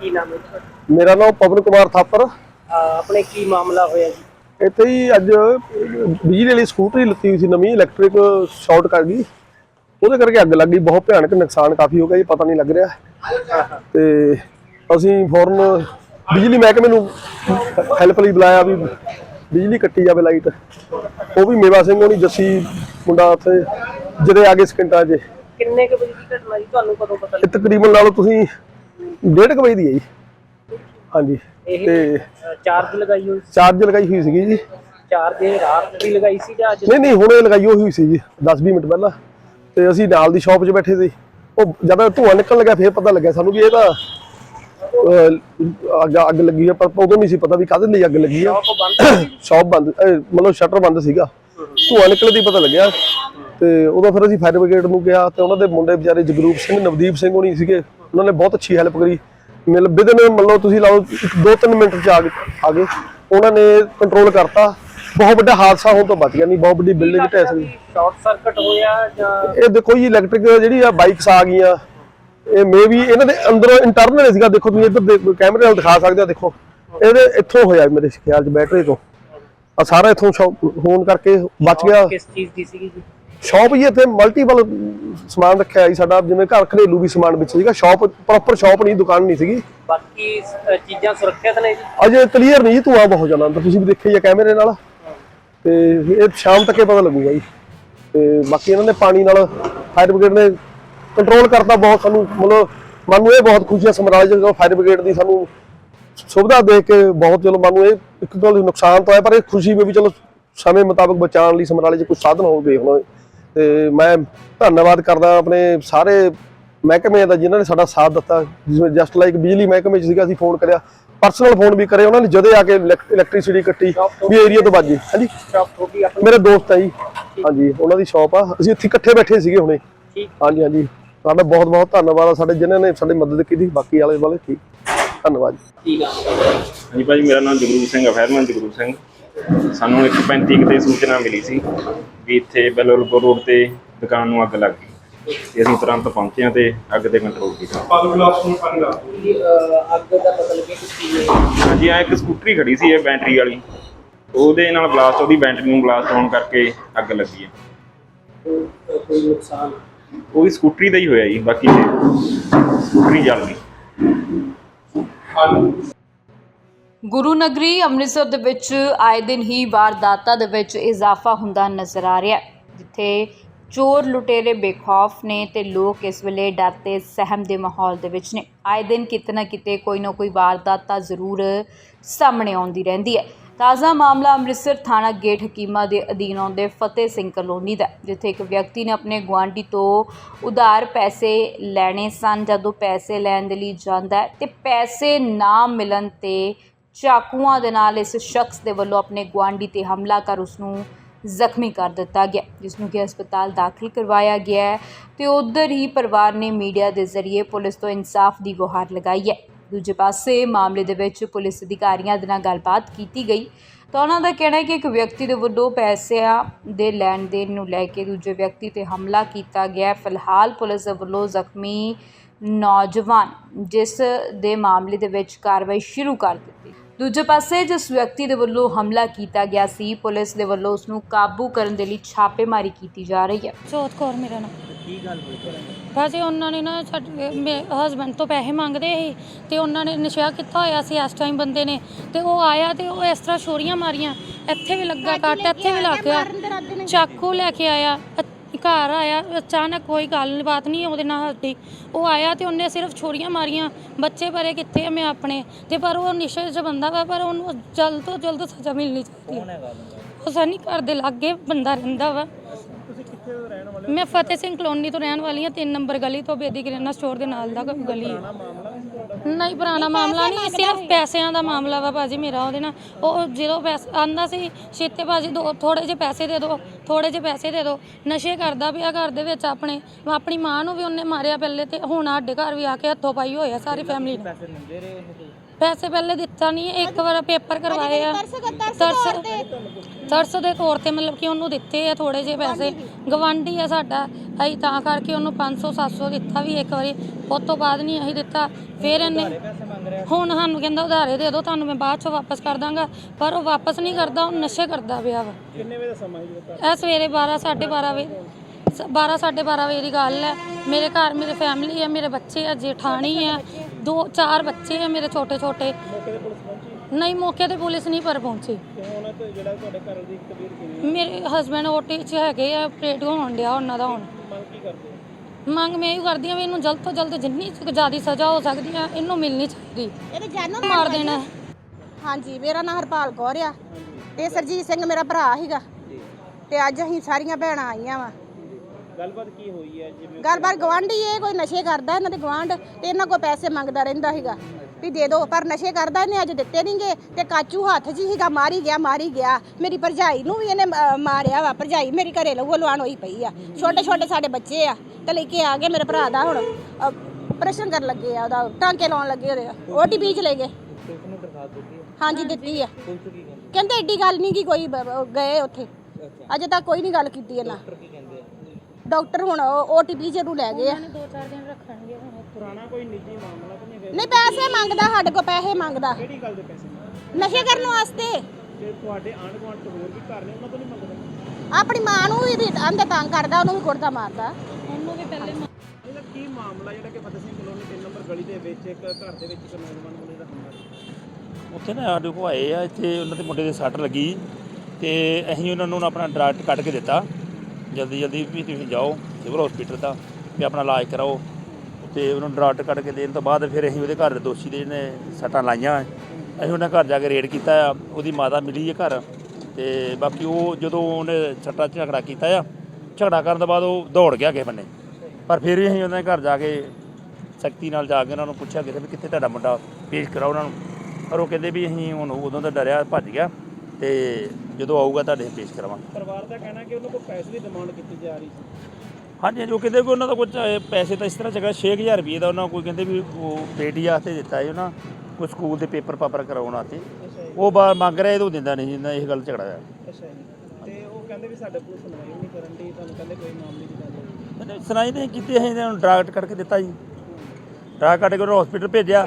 ਕੀ ਨਾਮ ਹੈ ਤੁਹਾਡਾ? ਮੇਰਾ ਨਾਮ ਪਵਨ ਕੁਮਾਰ ਥਾਪਰ। ਆਪਣੇ ਕੀ ਮਾਮਲਾ ਹੋਇਆ ਜੀ? ਇੱਥੇ ਹੀ ਅੱਜ ਬਿਜਲੀ ਵਾਲੀ ਸਕੂਟਰੀ ਲੱਤੀ ਹੋਈ ਸੀ ਨਵੀਂ ਇਲੈਕਟ੍ਰਿਕ ਸ਼ਾਰਟ ਕਰ ਗਈ। ਉਹਦੇ ਕਰਕੇ ਅੱਗ ਲੱਗ ਗਈ ਬਹੁਤ ਭਿਆਨਕ ਨੁਕਸਾਨ ਕਾਫੀ ਹੋ ਗਿਆ ਜੀ ਪਤਾ ਨਹੀਂ ਲੱਗ ਰਿਹਾ। ਤੇ ਅਸੀਂ ਫੌਰਨ ਬਿਜਲੀ ਮਹਿਕਮੇ ਨੂੰ ਹੈਲਪ ਲਈ ਬੁਲਾਇਆ ਵੀ ਬਿਜਲੀ ਕੱਟੀ ਜਾਵੇ ਲਾਈਟ ਉਹ ਵੀ ਮੇਵਾ ਸਿੰਘ ਹੋਣੀ ਜੱਸੀ ਮੁੰਡਾ ਉੱਥੇ ਜਿਹੜੇ ਆ ਗਏ ਸਕਿੰਟਾਂ 'ਚ। ਕਿੰਨੇ ਕੁ ਵਜੇ ਦੀ ਘਟਨਾ ਜੀ ਤੁਹਾਨੂੰ ਕਦੋਂ ਪਤਾ ਇਹ ਤਕਰੀਬਨ ਲਾ ਲਓ ਤੁਸੀਂ ਡੇਢ ਕੁ ਵਜੇ ਦੀ ਹੈ ਜੀ। ਹਾਂਜੀ ਇਹ ਤੇ ਚਾਰਜ ਲਗਾਈ ਹੋਈ ਚਾਰਜ ਲਗਾਈ ਹੋਈ ਸੀਗੀ ਜੀ। ਚਾਰਜ ਇਹ ਰਾਤ ਦੀ ਲਗਾਈ ਸੀ ਜਾਂ ਅੱਜ? ਨਹੀਂ ਨਹੀਂ ਹੁਣੇ ਲਗਾਈ ਹੋਈ ਸੀ ਜੀ 10-20 ਮਿੰਟ ਪਹਿਲਾਂ। ਤੇ ਅਸੀਂ ਨਾਲ ਦੀ ਸ਼ਾਪ 'ਚ ਬੈਠੇ ਸੀ। ਉਹ ਜਦੋਂ ਧੂੰਆਂ ਨਿਕਲਣ ਲੱਗਾ ਫਿਰ ਪਤਾ ਲੱਗਿਆ ਸਾਨੂੰ ਵੀ ਇਹ ਤਾਂ ਅਹ, ਅੱਗ ਅੱਗ ਲੱਗੀ ਹੈ ਪਰ ਉਦੋਂ ਨਹੀਂ ਸੀ ਪਤਾ ਵੀ ਕਾਹਦੇ ਲਈ ਅੱਗ ਲੱਗੀ ਆ। ਸ਼ਾਪ ਬੰਦ ਸ਼ਾਪ ਬੰਦ ਅਹ, ਮਤਲਬ ਸ਼ਟਰ ਬੰਦ ਸੀਗਾ। ਧੂੰਆਂ ਨਿਕਲਦੀ ਪਤਾ ਲੱਗਿਆ। ਤੇ ਉਦੋਂ ਫਿਰ ਅਸੀਂ ਫਾਇਰ ਬ੍ਰਿਗੇਡ ਨੂੰ ਕਿਹਾ ਤੇ ਉਹਨਾਂ ਦੇ ਮੁੰਡੇ ਵਿਚਾਰੇ ਜਗਰੂਪ ਸਿੰਘ ਨਵਦੀਪ ਸਿੰਘ ਹੋਣੀ ਸੀਗੇ ਉਹਨਾਂ ਨੇ ਬਹੁਤ ਅੱਛੀ ਹੈਲਪ ਕਰੀ। ਮਿਲ ਵਿਦਨ ਮੰਨ ਲਓ ਤੁਸੀਂ ਲਾਓ ਇੱਕ ਦੋ ਤਿੰਨ ਮਿੰਟ ਚ ਆ ਗਏ ਆ ਗਏ। ਉਹਨਾਂ ਨੇ ਕੰਟਰੋਲ ਕਰਤਾ। ਬਹੁਤ ਵੱਡਾ ਹਾਦਸਾ ਹੋਣ ਤੋਂ ਬਚ ਗਿਆ ਨਹੀਂ ਬਹੁਤ ਵੱਡੀ ਬਿਲਡਿੰਗ ਢਹਿ ਸਕਦੀ। ਸ਼ਾਰਟ ਸਰਕਟ ਹੋਇਆ ਜਾਂ ਇਹ ਦੇਖੋ ਜੀ ਇਲੈਕਟ੍ਰਿਕ ਜਿਹੜੀ ਆ ਬਾਈਕਸ ਆ ਗਈਆਂ। ਇਹ ਮੇ ਵੀ ਇਹਨਾਂ ਦੇ ਅੰਦਰੋਂ ਇੰਟਰਨਲ ਸੀਗਾ। ਦੇਖੋ ਤੁਸੀਂ ਇੱਧਰ ਕੈਮਰੇ ਨਾਲ ਦਿਖਾ ਸਕਦੇ ਹੋ ਦੇਖੋ। ਇਹਦੇ ਇੱਥੋਂ ਹੋਇਆ ਮੇਰੇ ਖਿਆਲ 'ਚ ਬੈਟਰੀ ਤੋਂ। ਆ ਸਾਰਾ ਇੱਥੋਂ ਹੋਣ ਕਰਕੇ ਬਚ ਗਿਆ। ਕਿਸ ਚੀਜ਼ ਦੀ ਸੀਗੀ ਜੀ? ਸ਼ਾਪ ਜੀ ਇੱਥੇ ਮਲਟੀਪਲ ਸਮਾਨ ਰੱਖਿਆ ਜੀ ਸਾਡਾ ਜਿਵੇਂ ਘਰ ਘਰੇਲੂ ਵੀ ਸਮਾਨ ਵਿੱਚ ਸੀਗਾ ਸ਼ਾਪ ਪ੍ਰੋਪਰ ਸ਼ਾਪ ਨਹੀਂ ਦੁਕਾਨ ਨਹੀਂ ਸੀਗੀ। ਬਾਕੀ ਅ, ਚੀਜ਼ਾਂ ਸੁਰੱਖਿਅਤ ਨੇ ਜੀ? ਅਜੇ ਕਲੀਅਰ ਨਹੀਂ ਧੂਆਂ ਬਹੁਤ ਜਾਂਦਾ ਅੰਦਰ ਤੁਸੀਂ ਵੀ ਦੇਖਿਆ ਹੀ ਆ ਕੈਮਰੇ ਨਾਲ। ਤੇ ਇਹ ਸ਼ਾਮ ਤੱਕ ਹੀ ਪਤਾ ਲੱਗੂਗਾ ਜੀ। ਤੇ ਬਾਕੀ ਇਹਨਾਂ ਨੇ ਪਾਣੀ ਨਾਲ ਫਾਇਰ ਬ੍ਰਿਗੇਡ ਨੇ ਕੰਟਰੋਲ ਕਰਤਾ ਬਹੁਤ ਸਾਨੂੰ ਮਤਲਬ ਮਨ ਨੂੰ ਇਹ ਬਹੁਤ ਖੁਸ਼ੀ ਹੈ ਸਮਰਾਲੇ ਜਦੋਂ ਫਾਇਰ ਬ੍ਰਿਗੇਡ ਦੀ ਸਾਨੂੰ ਸੁਵਿਧਾ ਦੇਖ ਕੇ ਬਹੁਤ ਚਲੋ ਮਨ ਨੂੰ ਇਹ ਇੱਕ ਗੱਲ ਨੁਕਸਾਨ ਤਾਂ ਹੈ ਪਰ ਇਹ ਖੁਸ਼ੀ ਵੀ ਵੀ ਚਲੋ ਸਮੇਂ ਮੁਤਾਬਕ ਬਚਾਉਣ ਲਈ ਸਮਰਾਲੇ 'ਚ ਕੁਝ ਸਾਧਨ ਹੋਵੇ ਹੁਣ ਤੇ ਮੈਂ ਧੰਨਵਾਦ ਕਰਦਾ ਆਪਣੇ ਸਾਰੇ ਮਹਿਕਮੇ ਦਾ ਜਿਨ੍ਹਾਂ ਨੇ ਸਾਡਾ ਸਾਥ ਦਿੱਤਾ। ਜਿਵੇਂ ਜਸਟ ਲਾਈਕ ਬਿਜਲੀ ਮਹਿਕਮੇ 'ਚ ਸੀਗਾ ਅਸੀਂ ਫੋਨ ਕਰਿਆ। ਪਰਸਨਲ ਫੋਨ ਵੀ ਕਰੇ ਉਹਨਾਂ ਨੇ ਜਦੇ ਆ ਕੇ ਇਲੈਕਟ੍ਰਿਸਿਟੀ ਕੱਟੀ ਵੀ ਏਰੀਆ ਤੋਂ ਬਾਜੀ ਹਾਂਜੀ? ਮੇਰੇ ਦੋਸਤ ਹੈ ਜੀ। ਹਾਂਜੀ ਉਹਨਾਂ ਦੀ ਸ਼ਾਪ ਆ। ਅਸੀਂ ਇੱਥੇ ਇਕੱਠੇ ਬੈਠੇ ਸੀਗੇ ਹੁਣੇ। ਹਾਂਜੀ ਹਾਂਜੀ। ਤੁਹਾਡਾ ਬਹੁਤ ਬਹੁਤ ਧੰਨਵਾਦ ਆ ਸਾਡੇ ਜਿਨ੍ਹਾਂ ਨੇ ਸਾਡੀ ਮਦਦ ਕੀਤੀ। ਬਾਕੀ ਵਾਲੇ ਵਾਲੇ ਠੀਕ। ਧੰਨਵਾਦ ਜੀ। ਠੀਕ ਆ ਹਾਂਜੀ ਭਾਜੀ ਮੇਰਾ ਨਾਮ ਜਗਰੂਪ ਸਿੰਘ ਹੈ ਫਾਇਰਮੈਨ ਜਗਰੂਪ ਸਿੰਘ। ਸਾਨੂੰ 135 ਕੁ ਤੇ ਸੂਚਨਾ ਮਿਲੀ ਸੀ ਵੀ ਇੱਥੇ ਬੈਲੋਲਪੁਰ ਰੋਡ ਤੇ ਦੁਕਾਨ ਨੂੰ ਅੱਗ ਲੱਗ ਗਈ। ਤੇ ਅਸੀਂ ਤੁਰੰਤ ਪਹੁੰਚੇ ਹਾਂ ਤੇ ਅੱਗ ਤੇ ਕੰਟਰੋਲ ਕੀਤਾ। ਪਾਲੂ ਗਲਾਸ ਨੂੰ ਪਾਣੀ ਲਾ ਜੀ, ਅ, ਅੱਗ ਦਾ ਪਤਾ ਲੱਗਿਆ ਕਿ ਕੀ ਹੈ? ਹਾਂਜੀ ਆ ਇੱਕ ਸਕੂਟਰੀ ਖੜੀ ਸੀ ਇਹ ਬੈਟਰੀ ਵਾਲੀ। ਉਹਦੇ ਨਾਲ ਬਲਾਸਟ ਉਹਦੀ ਬੈਟਰੀ ਨੂੰ ਬਲਾਸਟ ਹੋਣ ਕਰਕੇ ਅੱਗ ਲੱਗੀ ਹੈ। ਕੋਈ ਅ, ਕੋਈ ਨੁਕਸਾਨ? ਉਹ ਵੀ ਸਕੂਟਰੀ ਦਾ ਹੀ ਹੋਇਆ ਜੀ ਬਾਕੀ ਤੇ ਸਕੂਟਰੀ ਜਲ ਗਈ। ਗੁਰੂ ਨਗਰੀ ਅੰਮ੍ਰਿਤਸਰ ਦੇ ਵਿੱਚ ਆਏ ਦਿਨ ਹੀ ਵਾਰਦਾਤਾਂ ਦੇ ਵਿੱਚ ਇਜ਼ਾਫਾ ਹੁੰਦਾ ਨਜ਼ਰ ਆ ਰਿਹਾ ਜਿੱਥੇ ਚੋਰ ਲੁਟੇਰੇ ਬੇਖੌਫ ਨੇ ਤੇ ਲੋਕ ਇਸ ਵੇਲੇ ਡਰ ਤੇ ਸਹਿਮ ਦੇ ਮਾਹੌਲ ਦੇ ਵਿੱਚ ਨੇ। ਆਏ ਦਿਨ ਕਿਤੇ ਨਾ ਕਿਤੇ ਕੋਈ ਨਾ ਕੋਈ ਵਾਰਦਾਤ ਤਾਂ ਜ਼ਰੂਰ ਸਾਹਮਣੇ ਆਉਂਦੀ ਰਹਿੰਦੀ ਹੈ। ਤਾਜ਼ਾ ਮਾਮਲਾ ਅੰਮ੍ਰਿਤਸਰ ਥਾਣਾ ਗੇਟ ਹਕੀਮਾ ਦੇ ਅਧੀਨ ਆਉਂਦੇ ਫਤਿਹ ਸਿੰਘ ਕਲੋਨੀ ਦਾ ਜਿੱਥੇ ਇੱਕ ਵਿਅਕਤੀ ਨੇ ਆਪਣੇ ਗੁਆਂਢੀ ਤੋਂ ਉਧਾਰ ਪੈਸੇ ਲੈਣੇ ਸਨ, ਜਦੋਂ ਪੈਸੇ ਲੈਣ ਦੇ ਲਈ ਜਾਂਦਾ ਹੈ ਤੇ ਪੈਸੇ ਨਾ ਮਿਲਣ ਤੇ ਚਾਕੂਆਂ ਦੇ ਨਾਲ ਇਸ ਸ਼ਖਸ ਦੇ ਵੱਲੋਂ ਆਪਣੇ ਗੁਆਂਢੀ ਤੇ ਹਮਲਾ ਕਰ ਉਸ ਨੂੰ ਜ਼ਖਮੀ ਕਰ ਦਿੱਤਾ ਗਿਆ ਜਿਸ ਨੂੰ ਕਿ ਹਸਪਤਾਲ ਦਾਖਲ ਕਰਵਾਇਆ ਗਿਆ ਹੈ ਤੇ ਉਧਰ ਹੀ ਪਰਿਵਾਰ ਨੇ ਮੀਡੀਆ ਦੇ ਜ਼ਰੀਏ ਪੁਲਿਸ ਤੋਂ ਇਨਸਾਫ ਦੀ ਗੁਹਾਰ ਲਗਾਈ ਹੈ। ਦੂਜੇ ਪਾਸੇ ਮਾਮਲੇ ਦੇ ਵਿੱਚ ਪੁਲਿਸ ਅਧਿਕਾਰੀਆਂ ਦੇ ਨਾਲ ਗੱਲਬਾਤ ਕੀਤੀ ਗਈ ਤਾਂ ਉਹਨਾਂ ਦਾ ਕਹਿਣਾ ਹੈ ਕਿ ਇੱਕ ਵਿਅਕਤੀ ਦੇ ਵੱਲੋਂ ਪੈਸਿਆਂ ਦੇ ਲੈਣ ਦੇਣ ਨੂੰ ਲੈ ਕੇ ਦੂਜੇ ਵਿਅਕਤੀ ਤੇ ਹਮਲਾ ਕੀਤਾ ਗਿਆ ਫਿਲਹਾਲ ਪੁਲਿਸ ਦੇ ਵੱਲੋਂ ਜ਼ਖਮੀ ਨੌਜਵਾਨ ਜਿਸ ਦੇ ਮਾਮਲੇ ਦੇ ਵਿੱਚ ਕਾਰਵਾਈ ਸ਼ੁਰੂ ਕਰ ਦਿੱਤੀ। ਦੂਜੇ ਪਾਸੇ ਜਿਸ ਵਿਅਕਤੀ ਦੇ ਵੱਲੋਂ ਹਮਲਾ ਕੀਤਾ ਗਿਆ ਸੀ ਪੁਲਿਸ ਦੇ ਵੱਲੋਂ ਉਸ ਨੂੰ ਕਾਬੂ ਕਰਨ ਦੇ ਲਈ ਛਾਪੇਮਾਰੀ ਕੀਤੀ ਜਾ ਰਹੀ ਹੈ। ਜੋਤ ਕੌਰ ਮੇਰਾ ਨਾਮ। ਕੀ ਗੱਲ ਹੋਈ ਭਾਜੀ ਉਹਨਾਂ ਨੇ ਨਾ ਸਾਡੇ ਮੇਰੇ ਹਸਬੰਡ ਤੋਂ ਪੈਸੇ ਮੰਗਦੇ ਸੀ ਤੇ ਉਹਨਾਂ ਨੇ ਨਸ਼ਾ ਕੀਤਾ ਹੋਇਆ ਸੀ ਇਸ ਟਾਈਮ ਬੰਦੇ ਨੇ ਤੇ ਉਹ ਆਇਆ ਤੇ ਉਹ ਇਸ ਤਰ੍ਹਾਂ ਛੋਰੀਆਂ ਮਾਰੀਆਂ। ਇੱਥੇ ਵੀ ਲੱਗਾ ਕੱਟ ਇੱਥੇ ਵੀ ਲੱਗ ਗਿਆ। ਚਾਕੂ ਲੈ ਕੇ ਆਇਆ। ਘਰ ਆਇਆ, ਅਚਾਨਕ ਕੋਈ ਗੱਲ ਨਹੀਂ ਉਹਦੇ ਨਾਲ ਸਾਡੀ। ਉਹ ਆਇਆ ਤੇ ਉਹਨੇ ਸਿਰਫ ਛੋਰੀਆਂ ਮਾਰੀਆਂ, ਬੱਚੇ ਬਾਰੇ ਕਿੱਥੇ ਆ ਮੈਂ ਆਪਣੇ? ਤੇ ਪਰ ਉਹ ਨਸ਼ੇ 'ਚ ਬੰਦਾ ਵਾ, ਪਰ ਉਹਨੂੰ ਜਲਦ ਤੋਂ ਜਲਦ ਸਜ਼ਾ ਮਿਲਣੀ ਚਾਹੀਦੀ ਹੈ ਉਹ ਸਾਨੀ ਘਰ ਦੇ ਲਾਗੇ ਬੰਦਾ ਰਹਿੰਦਾ ਵਾ। ਮੈਂ ਫਤਿਹ ਸਿੰਘ ਕਲੋਨੀ ਤੋਂ ਰਹਿਣ ਵਾਲੀ ਹਾਂ 3 ਨੰਬਰ ਗਲੀ ਤੋਂ ਬੇਦੀ ਕਿਰਾਨਾ ਸਟੋਰ ਦੇ ਨਾਲ ਦਾ ਗਲੀ ਹੈ ਨਹੀਂ ਪੁਰਾਣਾ ਮਾਮਲਾ ਨਹੀਂ ਸਿਰਫ ਪੈਸਿਆਂ ਦਾ ਮਾਮਲਾ ਵਾ ਭਾਜੀ ਮੇਰਾ ਉਹਦੇ ਨਾਲ। ਉਹ ਜਦੋਂ ਪੈਸੇ ਆਂਦਾ ਸੀ ਛੇਤੇ ਭਾਜੀ ਦੋ ਥੋੜੇ ਜਿਹੇ ਪੈਸੇ ਦੇ ਦਿਓ ਥੋੜੇ ਜਿਹੇ ਪੈਸੇ ਦੇ ਦਿਓ ਨਸ਼ੇ ਕਰਦਾ ਪਿਆ ਘਰ ਦੇ ਵਿੱਚ ਆਪਣੇ ਆਪਣੀ ਮਾਂ ਨੂੰ ਵੀ ਉਹਨੇ ਮਾਰਿਆ ਪਹਿਲੇ ਤੇ ਹੁਣ ਸਾਡੇ ਘਰ ਵੀ ਆ ਕੇ ਹੱਥੋਂ ਪਾਈ ਹੋਇਆ ਸਾਰੀ ਫੈਮਿਲੀ ਨੇ। ਪੈਸੇ ਪਹਿਲੇ ਦਿੱਤਾ ਨਹੀਂ ਇੱਕ ਵਾਰ ਪੇਪਰ ਕਰਵਾਏ ਆ। ਤਰਸ ਤਰਸ ਦੇ ਤੌਰ ਤੇ ਮਤਲਬ ਕਿ ਉਹਨੂੰ ਦਿੱਤੇ ਆ ਥੋੜੇ ਜਿਹੇ ਪੈਸੇ। ਗਵਾਂਢੀ ਆ ਸਾਡਾ। ਅਸੀਂ ਤਾਂ ਕਰਕੇ ਉਹਨੂੰ 500 700 ਦਿੱਤਾ ਵੀ ਇੱਕ ਵਾਰੀ। ਉਸ ਤੋਂ ਬਾਅਦ ਨਹੀਂ ਅਸੀਂ ਦਿੱਤਾ। ਫਿਰ ਇਹਨੇ ਹੁਣ ਸਾਨੂੰ ਕਹਿੰਦਾ ਉਧਾਰੇ ਦੇ ਦਿਓ ਤੁਹਾਨੂੰ ਮੈਂ ਬਾਅਦ ਚੋਂ ਵਾਪਸ ਕਰ ਦਾਂਗਾ। ਪਰ ਉਹ ਵਾਪਸ ਨਹੀਂ ਕਰਦਾ ਉਹ ਨਸ਼ੇ ਕਰਦਾ ਪਿਆ ਵਾ। ਕਿੰਨੇ ਵਜੇ ਦਾ ਸਮਾਂ ਜੀ ਇਹ ਸਵੇਰੇ 12 12:30 ਵਜੇ। 12 12:30 ਵਜੇ ਦੀ ਗੱਲ ਹੈ। ਮੇਰੇ ਘਰ ਮੇਰੇ ਫੈਮਿਲੀ ਹੈ ਮੇਰੇ ਬੱਚੇ ਆ ਜੇਠਾਣੀ ਹੈ ਦੋ ਚਾਰ ਬੱਚੇ ਆ ਮੇਰੇ ਛੋਟੇ ਛੋਟੇ। ਨਹੀਂ ਮੌਕੇ ਤੇ ਪੁਲਿਸ ਨਹੀਂ ਪਰ ਪਹੁੰਚੀ। ਤੇ ਹੁਣ ਤੇ ਜਿਹੜਾ ਤੁਹਾਡੇ ਘਰ ਦੀ ਤਬੀਅਤ ਕਿਵੇਂ ਮੇਰੇ ਹਸਬੰਡ ਓਟੀ 'ਚ ਹੈਗੇ ਆ ਆਪਰੇਟ ਹੋਣ ਡਿਆ ਉਹਨਾਂ ਦਾ ਹੁਣ। ਮੰਗ ਕੀ ਕਰਦੇ ਹੋ? ਮੰਗ ਮੈਂ ਇਹ ਕਰਦੀ ਆ ਵੀ ਇਹਨੂੰ ਜਲਦ ਤੋਂ ਜਲਦ ਜਿੰਨੀ ਜ਼ਿਆਦਾ ਸਜ਼ਾ ਹੋ ਸਕਦੀ ਆ ਇਹਨੂੰ ਮਿਲਣੀ ਚਾਹੀਦੀ। ਇਹਦੇ ਜਾਨੋਂ ਮਾਰ ਦੇਣਾ। ਹਾਂਜੀ ਮੇਰਾ ਨਾਮ ਹਰਪਾਲ ਕੌਰ ਆ। ਤੇ ਸਰਜੀਤ ਸਿੰਘ ਮੇਰਾ ਭਰਾ ਸੀਗਾ। ਤੇ ਅੱਜ ਅਸੀਂ ਸਾਰੀਆਂ ਭੈਣਾਂ ਆਈਆਂ ਵਾ। ਗੱਲਬਾਤ ਕੀ ਹੋਈ ਹੈ? ਜਿਵੇਂ ਗੱਲਬਾਤ ਗਵਾਂਢੀ ਇਹ ਕੋਈ ਨਸ਼ੇ ਕਰਦਾ ਇਹਨਾਂ ਦੇ ਗਵਾਂਢ ਤੇ ਇਹਨਾਂ ਕੋਲ ਪੈਸੇ ਮੰਗਦਾ ਰਹਿੰਦਾ ਸੀਗਾ। ਵੀ ਦੇ ਦਿਓ ਪਰ ਨਸ਼ੇ ਕਰਦਾ ਇਹਨੇ ਅੱਜ ਦਿੱਤੇ ਨਹੀਂਗੇ ਤੇ ਕਾਚੂ ਹੱਥ 'ਚ ਹੀ ਸੀਗਾ ਮਾਰੀ ਗਿਆ ਮਾਰੀ ਗਿਆ। ਮੇਰੀ ਭਰਜਾਈ ਨੂੰ ਵੀ ਇਹਨੇ ਮਾਰਿਆ ਵਾ। ਭਰਜਾਈ ਮੇਰੀ ਘਰੇ ਲਹੂ ਲਵਾਣ ਹੋਈ ਪਈ ਆ। ਛੋਟੇ ਛੋਟੇ ਸਾਡੇ ਬੱਚੇ ਆ। ਤੇ ਲੈ ਕੇ ਆ ਗਏ ਮੇਰੇ ਭਰਾ ਦਾ ਹੁਣ। ਆਪਰੇਸ਼ਨ ਕਰਨ ਲੱਗੇ ਆ ਉਹਦਾ ਟਾਂਕੇ ਲਾਉਣ ਲੱਗੇ ਉਹਦੇ। ਓਟੀਪੀ ਚ ਲੈ ਗਏ। ਹਾਂਜੀ ਦਿੱਤੀ ਆ। ਕਹਿੰਦੇ? ਏਡੀ ਗੱਲ ਨਹੀਂ ਕੀ ਕੋਈ ਬ- ਬ- ਗਏ ਉੱਥੇ। ਅਜੇ ਤੱਕ ਕੋਈ ਨਹੀਂ ਗੱਲ ਕੀਤੀ ਇਹਨਾਂ। ਡਾਕਟਰ ਹੁਣ ਓਟੀਪੀ ਨੂੰ ਲੈ ਗਏ ਆ। ਦੋ ਚਾਰ ਦਿਨ ਰੱਖਣਗੇ ਹੁਣ ਪੁਰਾਣਾ ਕੋਈ ਨਿੱਜੀ ਮਾਮਲਾ ਤਾਂ ਨਹੀਂ ਪੈਸੇ ਮੰਗਦਾ ਸਾਡੇ ਕੋਲ ਪੈਸੇ ਮੰਗਦਾ। ਕਿਹੜੀ ਗੱਲ ਦੇ ਪੈਸੇ ਮੰਗਦੇ? ਨਸ਼ੇ ਕਰਨ ਵਾਸਤੇ। ਤੇ ਤੁਹਾਡੇ ਆਂਢ ਗੁਆਂਢ ਤੋਂ ਹੋਰ ਵੀ ਘਰ ਨੇ ਉਹਨਾਂ ਤੋਂ ਨਹੀਂ ਮੰਗਦੇ? ਆਪਣੀ ਮਾਂ ਨੂੰ ਵੀ ਅੰਦੇ ਤੰਗ ਕਰਦਾ ਉਹਨੂੰ ਵੀ ਕੁੜਦਾ ਮਾਰਦਾ। ਉਹਨੂੰ ਵੀ ਪਹਿਲੇ ਇਹਦਾ ਕੀ ਮਾਮਲਾ ਜਿਹੜਾ ਕਿ ਫਤਿਹ ਸਿੰਘ ਕਲੋਨੀ 3 ਨੰਬਰ ਗਲੀ ਦੇ ਵਿੱਚ ਇੱਕ ਘਰ ਦੇ ਵਿੱਚ ਇੱਕ ਨੌਜਵਾਨ ਮੁੰਡੇ ਦਾ ਹਮਲਾ ਕੀਤਾ ਉੱਥੇ ਨਾ ਸਾਡੇ ਕੋਲ ਆਏ ਆ ਇੱਥੇ ਉਹਨਾਂ ਦੇ ਮੁੰਡੇ ਦੇ ਸੱਟ ਲੱਗੀ ਤੇ ਅਸੀਂ ਉਹਨਾਂ ਨੂੰ ਆਪਣਾ ਡਰਾਫਟ ਕੱਢ ਕੇ ਦਿੱਤਾ। ਜਲਦੀ ਜਲਦੀ ਵੀ ਤੁਸੀਂ ਜਾਓ ਸਿਵਲ ਹਸਪੀਟਲ ਦਾ ਵੀ ਆਪਣਾ ਇਲਾਜ ਕਰਾਓ। ਤੇ ਉਹਨੂੰ ਡਰਾਫਟ ਕੱਢ ਕੇ ਦੇਣ ਤੋਂ ਬਾਅਦ ਫਿਰ ਅਸੀਂ ਉਹਦੇ ਘਰ ਦੇ ਦੋਸ਼ੀ ਦੇ ਜਿਹਨੇ ਸੱਟਾਂ ਲਾਈਆਂ, ਅਸੀਂ ਉਹਨਾਂ ਘਰ ਜਾ ਕੇ ਰੇਡ ਕੀਤਾ ਆ, ਉਹਦੀ ਮਾਤਾ ਮਿਲੀ ਹੈ ਘਰ। ਤੇ ਬਾਕੀ ਉਹ ਜਦੋਂ ਉਹਨੇ ਸੱਟਾਂ ਝਗੜਾ ਕੀਤਾ ਆ, ਝਗੜਾ ਕਰਨ ਤੋਂ ਬਾਅਦ ਉਹ ਦੌੜ ਗਿਆ ਕਿਸੇ ਬੰਨੇ। ਪਰ ਫਿਰ ਵੀ ਅਸੀਂ ਉਹਨਾਂ ਦੇ ਘਰ ਜਾ ਕੇ ਸਖਤੀ ਨਾਲ ਜਾ ਕੇ ਉਹਨਾਂ ਨੂੰ ਪੁੱਛਿਆ ਕਿਸੇ ਵੀ ਕਿੱਥੇ ਤੁਹਾਡਾ ਮੁੰਡਾ, ਪੇਸ਼ ਕਰਾਓ ਉਹਨਾਂ ਨੂੰ। ਪਰ ਉਹ ਕਹਿੰਦੇ ਵੀ ਅਸੀਂ ਹੁਣ ਉਦੋਂ ਦਾ ਡਰਿਆ, ਭੱਜ ਗਿਆ। ਤੇ ਜਦੋਂ ਆਊਗਾ ਤੁਹਾਡੇ ਪੇਸ਼ ਕਰਾਵਾਂਗੇ। ਪਰਿਵਾਰ ਦਾ ਕਹਿਣਾ ਕਿ ਉਹਨਾਂ ਕੋਲ ਪੈਸੇ ਦੀ ਡਿਮਾਂਡ ਕੀਤੀ ਜਾ ਰਹੀ ਸੀ। ਹਾਂਜੀ ਜੋ ਕਹਿੰਦੇ ਵੀ ਉਹਨਾਂ ਦਾ ਕੁਝ ਪੈਸੇ ਤਾਂ ਇਸ ਤਰ੍ਹਾਂ ਚੱਕਾ 6000 ਰੁਪਏ ਦਾ ਉਹਨਾਂ ਕੋਈ ਕਹਿੰਦੇ ਵੀ ਉਹ ਬੇਟੀ ਵਾਸਤੇ ਦਿੱਤਾ ਹੈ ਉਹਨਾਂ ਕੋਈ ਸਕੂਲ ਦੇ ਪੇਪਰ ਪਾਪਰ ਕਰਾਉਣ ਵਾਸਤੇ। ਉਹ ਬਾ- ਮੰਗ ਰਿਹਾ ਇਹ ਤੋਂ ਦਿੰਦਾ ਨਹੀਂ ਜਿੰਦਾ ਇਹ ਗੱਲ ਝਗੜਾ ਆ ਅੱਛਾ ਜੀ। ਤੇ ਉਹ ਕਹਿੰਦੇ ਵੀ ਸਾਡੇ ਕੋਲ ਸੁਣਵਾਈ ਨਹੀਂ ਕਰਨ ਦੀ ਤੁਹਾਨੂੰ ਕਹਿੰਦੇ ਕੋਈ ਮਾਮਲੇ ਦੀ ਗੱਲ ਸੁਣਾਈ ਨਹੀਂ ਕੀਤੀ ਅਸੀਂ ਇਹਨਾਂ ਨੂੰ ਡਰਾਫਟ ਕੱਢ ਕੇ ਦਿੱਤਾ ਜੀ। ਡਰਾਫਟ ਕੱਢ ਕੇ ਉਹਨੂੰ ਹਸਪੀਟਲ ਭੇਜਿਆ।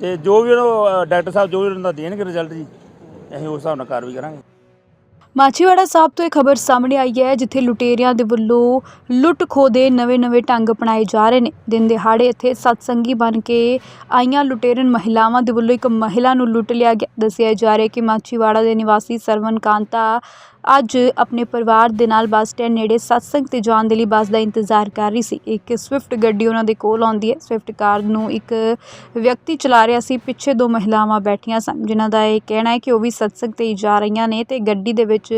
ਤੇ ਜੋ ਵੀ ਉਹਨੂੰ ਡਾਕਟਰ ਸਾਹਿਬ ਜੋ ਵੀ ਉਹਨਾਂ ਦਾ ਦੇਣਗੇ ਰਿਜ਼ਲਟ ਜੀ। ਅਸੀਂ ਉਸ ਹਿਸਾਬ ਨਾਲ ਕਾਰਵਾਈ ਕਰਾਂਗੇ। ਮਾਛੀਵਾੜਾ ਸਾਹਿਬ ਤੋਂ ਇਹ ਖਬਰ ਸਾਹਮਣੇ ਆਈ ਹੈ, ਜਿੱਥੇ ਲੁਟੇਰਿਆਂ ਦੇ ਵੱਲੋਂ ਲੁੱਟ ਖੋਹ ਦੇ ਨਵੇਂ-ਨਵੇਂ ਢੰਗ ਅਪਣਾਏ ਜਾ ਰਹੇ ਨੇ। ਦਿਨ ਦਿਹਾੜੇ ਇੱਥੇ ਸਤਸੰਗੀ ਬਣ ਕੇ ਆਈਆਂ ਲੁਟੇਰਨ ਮਹਿਲਾਵਾਂ ਦੇ ਵੱਲੋਂ ਇੱਕ ਮਹਿਲਾ ਨੂੰ ਲੁੱਟ ਲਿਆ ਗਿਆ। ਦੱਸਿਆ ਜਾ ਰਿਹਾ ਕਿ ਮਾਛੀਵਾੜਾ ਦੇ ਨਿਵਾਸੀ ਸਰਵਨ ਕਾਂਤਾ ਅੱਜ ਆਪਣੇ ਪਰਿਵਾਰ ਦੇ ਨਾਲ ਬੱਸ ਸਟੈਂਡ ਨੇੜੇ ਸਤਸੰਗ ਤੇ ਜਾਣ ਦੇ ਲਈ ਬੱਸ ਦਾ ਇੰਤਜ਼ਾਰ ਕਰ ਰਹੀ ਸੀ। ਇੱਕ ਸਵਿਫਟ ਗੱਡੀ ਉਹਨਾਂ ਦੇ ਕੋਲ ਆਉਂਦੀ ਹੈ। ਸਵਿਫਟ ਕਾਰ ਨੂੰ ਇੱਕ ਵਿਅਕਤੀ ਚਲਾ ਰਿਹਾ ਸੀ। ਪਿੱਛੇ ਦੋ ਮਹਿਲਾਵਾਂ ਬੈਠੀਆਂ ਸਨ, ਜਿਨ੍ਹਾਂ ਦਾ ਇਹ ਕਹਿਣਾ ਹੈ ਕਿ ਉਹ ਵੀ ਸਤਸੰਗ ਤੇ ਹੀ ਜਾ ਰਹੀਆਂ ਨੇ ਤੇ ਗੱਡੀ ਦੇ ਵਿੱਚ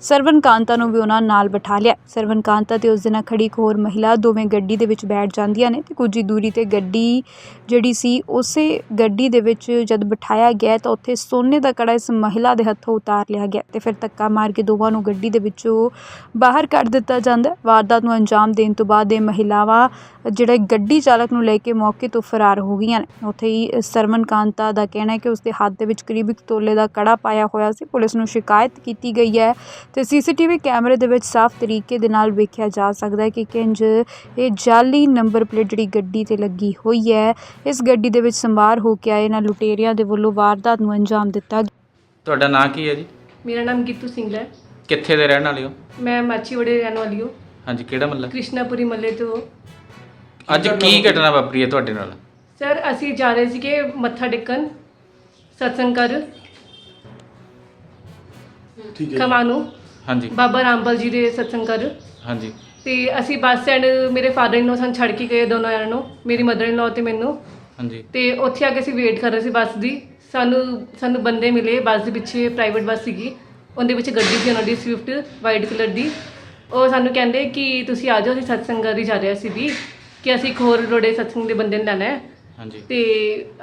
ਸਰਵਨ ਕਾਂਤਾ ਨੂੰ ਵੀ ਉਹਨਾਂ ਨਾਲ ਬਿਠਾ ਲਿਆ। ਸਰਵਨ ਕਾਂਤਾ ਤੇ ਉਸ ਦੇ ਨਾਲ ਖੜੀ ਇੱਕ ਹੋਰ ਮਹਿਲਾ, ਦੋਵੇਂ ਗੱਡੀ ਦੇ ਵਿੱਚ ਬੈਠ ਜਾਂਦੀਆਂ ਨੇ ਤੇ ਕੁਝ ਹੀ ਦੂਰੀ ਤੇ ਗੱਡੀ ਜਿਹੜੀ ਸੀ, ਉਸੇ ਗੱਡੀ ਦੇ ਵਿੱਚ ਜਦ ਬਿਠਾਇਆ ਗਿਆ ਤਾਂ ਉੱਥੇ ਸੋਨੇ ਦਾ ਕੜਾ ਇਸ ਮਹਿਲਾ ਦੇ ਹੱਥੋਂ ਉਤਾਰ ਲਿਆ ਗਿਆ ਤੇ ਫਿਰ ਧੱਕਾ ਮਾਰ ਕੇ ਦੋਵਾਂ ਨੂੰ ਗੱਡੀ ਦੇ ਵਿੱਚੋਂ ਬਾਹਰ ਕੱਢ ਦਿੱਤਾ ਜਾਂਦਾ ਵਾਰਦਾਤ ਨੂੰ ਅੰਜਾਮ ਦੇਣ ਤੋਂ ਬਾਅਦ ਇਹ ਮਹਿਲਾਵਾਂ ਜਿਹੜਾ ਗੱਡੀ ਚਾਲਕ ਨੂੰ ਲੈ ਕੇ ਮੌਕੇ ਤੋਂ ਫਰਾਰ ਹੋ ਗਈਆਂ ਨੇ। ਉੱਥੇ ਹੀ ਸਰਮਨ ਕਾਂਤਾ ਦਾ ਕਹਿਣਾ ਹੈ ਕਿ ਉਸਦੇ ਹੱਥ ਦੇ ਵਿੱਚ ਕਰੀਬ ਇੱਕ ਤੋਲੇ ਦਾ ਕੜਾ ਪਾਇਆ ਹੋਇਆ ਸੀ। ਪੁਲਿਸ ਨੂੰ ਸ਼ਿਕਾਇਤ ਕੀਤੀ ਗਈ ਹੈ ਤੇ ਸੀਸੀਟੀਵੀ ਕੈਮਰੇ ਦੇ ਵਿੱਚ ਸਾਫ਼ ਤਰੀਕੇ ਦੇ ਨਾਲ ਵੇਖਿਆ ਜਾ ਸਕਦਾ ਹੈ ਕਿ ਕਿੰਜ ਇਹ ਜਾਲੀ ਨੰਬਰ ਪਲੇਟ ਜਿਹੜੀ ਗੱਡੀ ਤੇ ਲੱਗੀ ਹੋਈ ਹੈ, ਇਸ ਗੱਡੀ ਦੇ ਵਿੱਚ ਸੰਭਾਰ ਹੋ ਕੇ ਆਏ ਇਹਨਾਂ ਲੁਟੇਰਿਆਂ ਦੇ ਵੱਲੋਂ ਵਾਰਦਾਤ ਨੂੰ ਅੰਜਾਮ ਦਿੱਤਾ ਤੁਹਾਡਾ ਨਾਂ ਕੀ ਹੈ ਜੀ? ਮੇਰਾ ਨਾਮ ਗੀਤੂ ਸਿੰਘ ਹੈ। ਕਿੱਥੇ ਦੇ ਰਹਿਣ ਵਾਲੇ ਹੋ? ਮੈਂ ਮਾਚੀਵਾੜੇ ਰਹਿਣ ਵਾਲੀ ਹਾਂ। ਹਾਂਜੀ ਕਿਹੜਾ ਮੱਲਾ? ਕ੍ਰਿਸ਼ਨਾਪੁਰੀ ਮੱਲੇ ਤੋਂ। ਅੱਜ ਕੀ ਘਟਨਾ ਵਾਪਰੀ ਹੈ ਤੁਹਾਡੇ ਨਾਲ? ਸਰ ਅਸੀਂ ਜਾ ਰਹੇ ਸੀਗੇ ਮੱਥਾ ਟੇਕਣ। ਸਤਸੰਗ ਕਰ। ਠੀਕ ਹੈ ਖਮਾਨੂ ਹਾਂਜੀ। ਬਾਬਾ ਰਾਮਪਾਲ ਜੀ ਦੇ ਸਤਸੰਗ ਕਰ। ਹਾਂਜੀ। ਤੇ ਅਸੀਂ ਬੱਸ ਸਟੈਂਡ ਮੇਰੇ ਫਾਦਰ ਇਨ ਲੋ ਸਾਨੂੰ ਛੱਡ ਕੇ ਗਏ ਦੋਨੋਂ ਜਣਿਆਂ ਨੂੰ ਮੇਰੀ ਮਦਰ ਇਨ ਲੋ ਤੇ ਮੈਨੂੰ। ਹਾਂਜੀ। ਤੇ ਉੱਥੇ ਆ ਕੇ ਅਸੀਂ ਵੇਟ ਕਰ ਰਹੇ ਸੀ ਬੱਸ ਦੀ। ਸਾਨੂੰ ਸਾਨੂੰ ਬੰਦੇ ਮਿਲੇ ਬੱਸ ਦੇ ਪਿੱਛੇ ਪ੍ਰਾਈਵੇਟ ਬੱਸ ਸੀਗੀ। ਉਹਦੇ ਵਿੱਚ ਗੱਡੀ ਸੀ ਉਹਨਾਂ ਦੀ ਸਵਿਫਟ ਵਾਈਟ ਕਲਰ ਦੀ। ਉਹ ਸਾਨੂੰ ਕਹਿੰਦੇ ਕਿ ਤੁਸੀਂ ਆ ਜਾਓ ਅਸੀਂ ਸਤਸੰਗ ਕਰੀ ਜਾ ਰਹੇ ਸੀ ਵੀ ਕਿ ਅਸੀਂ ਇੱਕ ਹੋਰ ਰੋੜੇ ਸਤਸੰਗ ਦੇ ਬੰਦੇ ਨੂੰ ਲੈਣਾ ਹੈ। ਹਾਂਜੀ। ਤੇ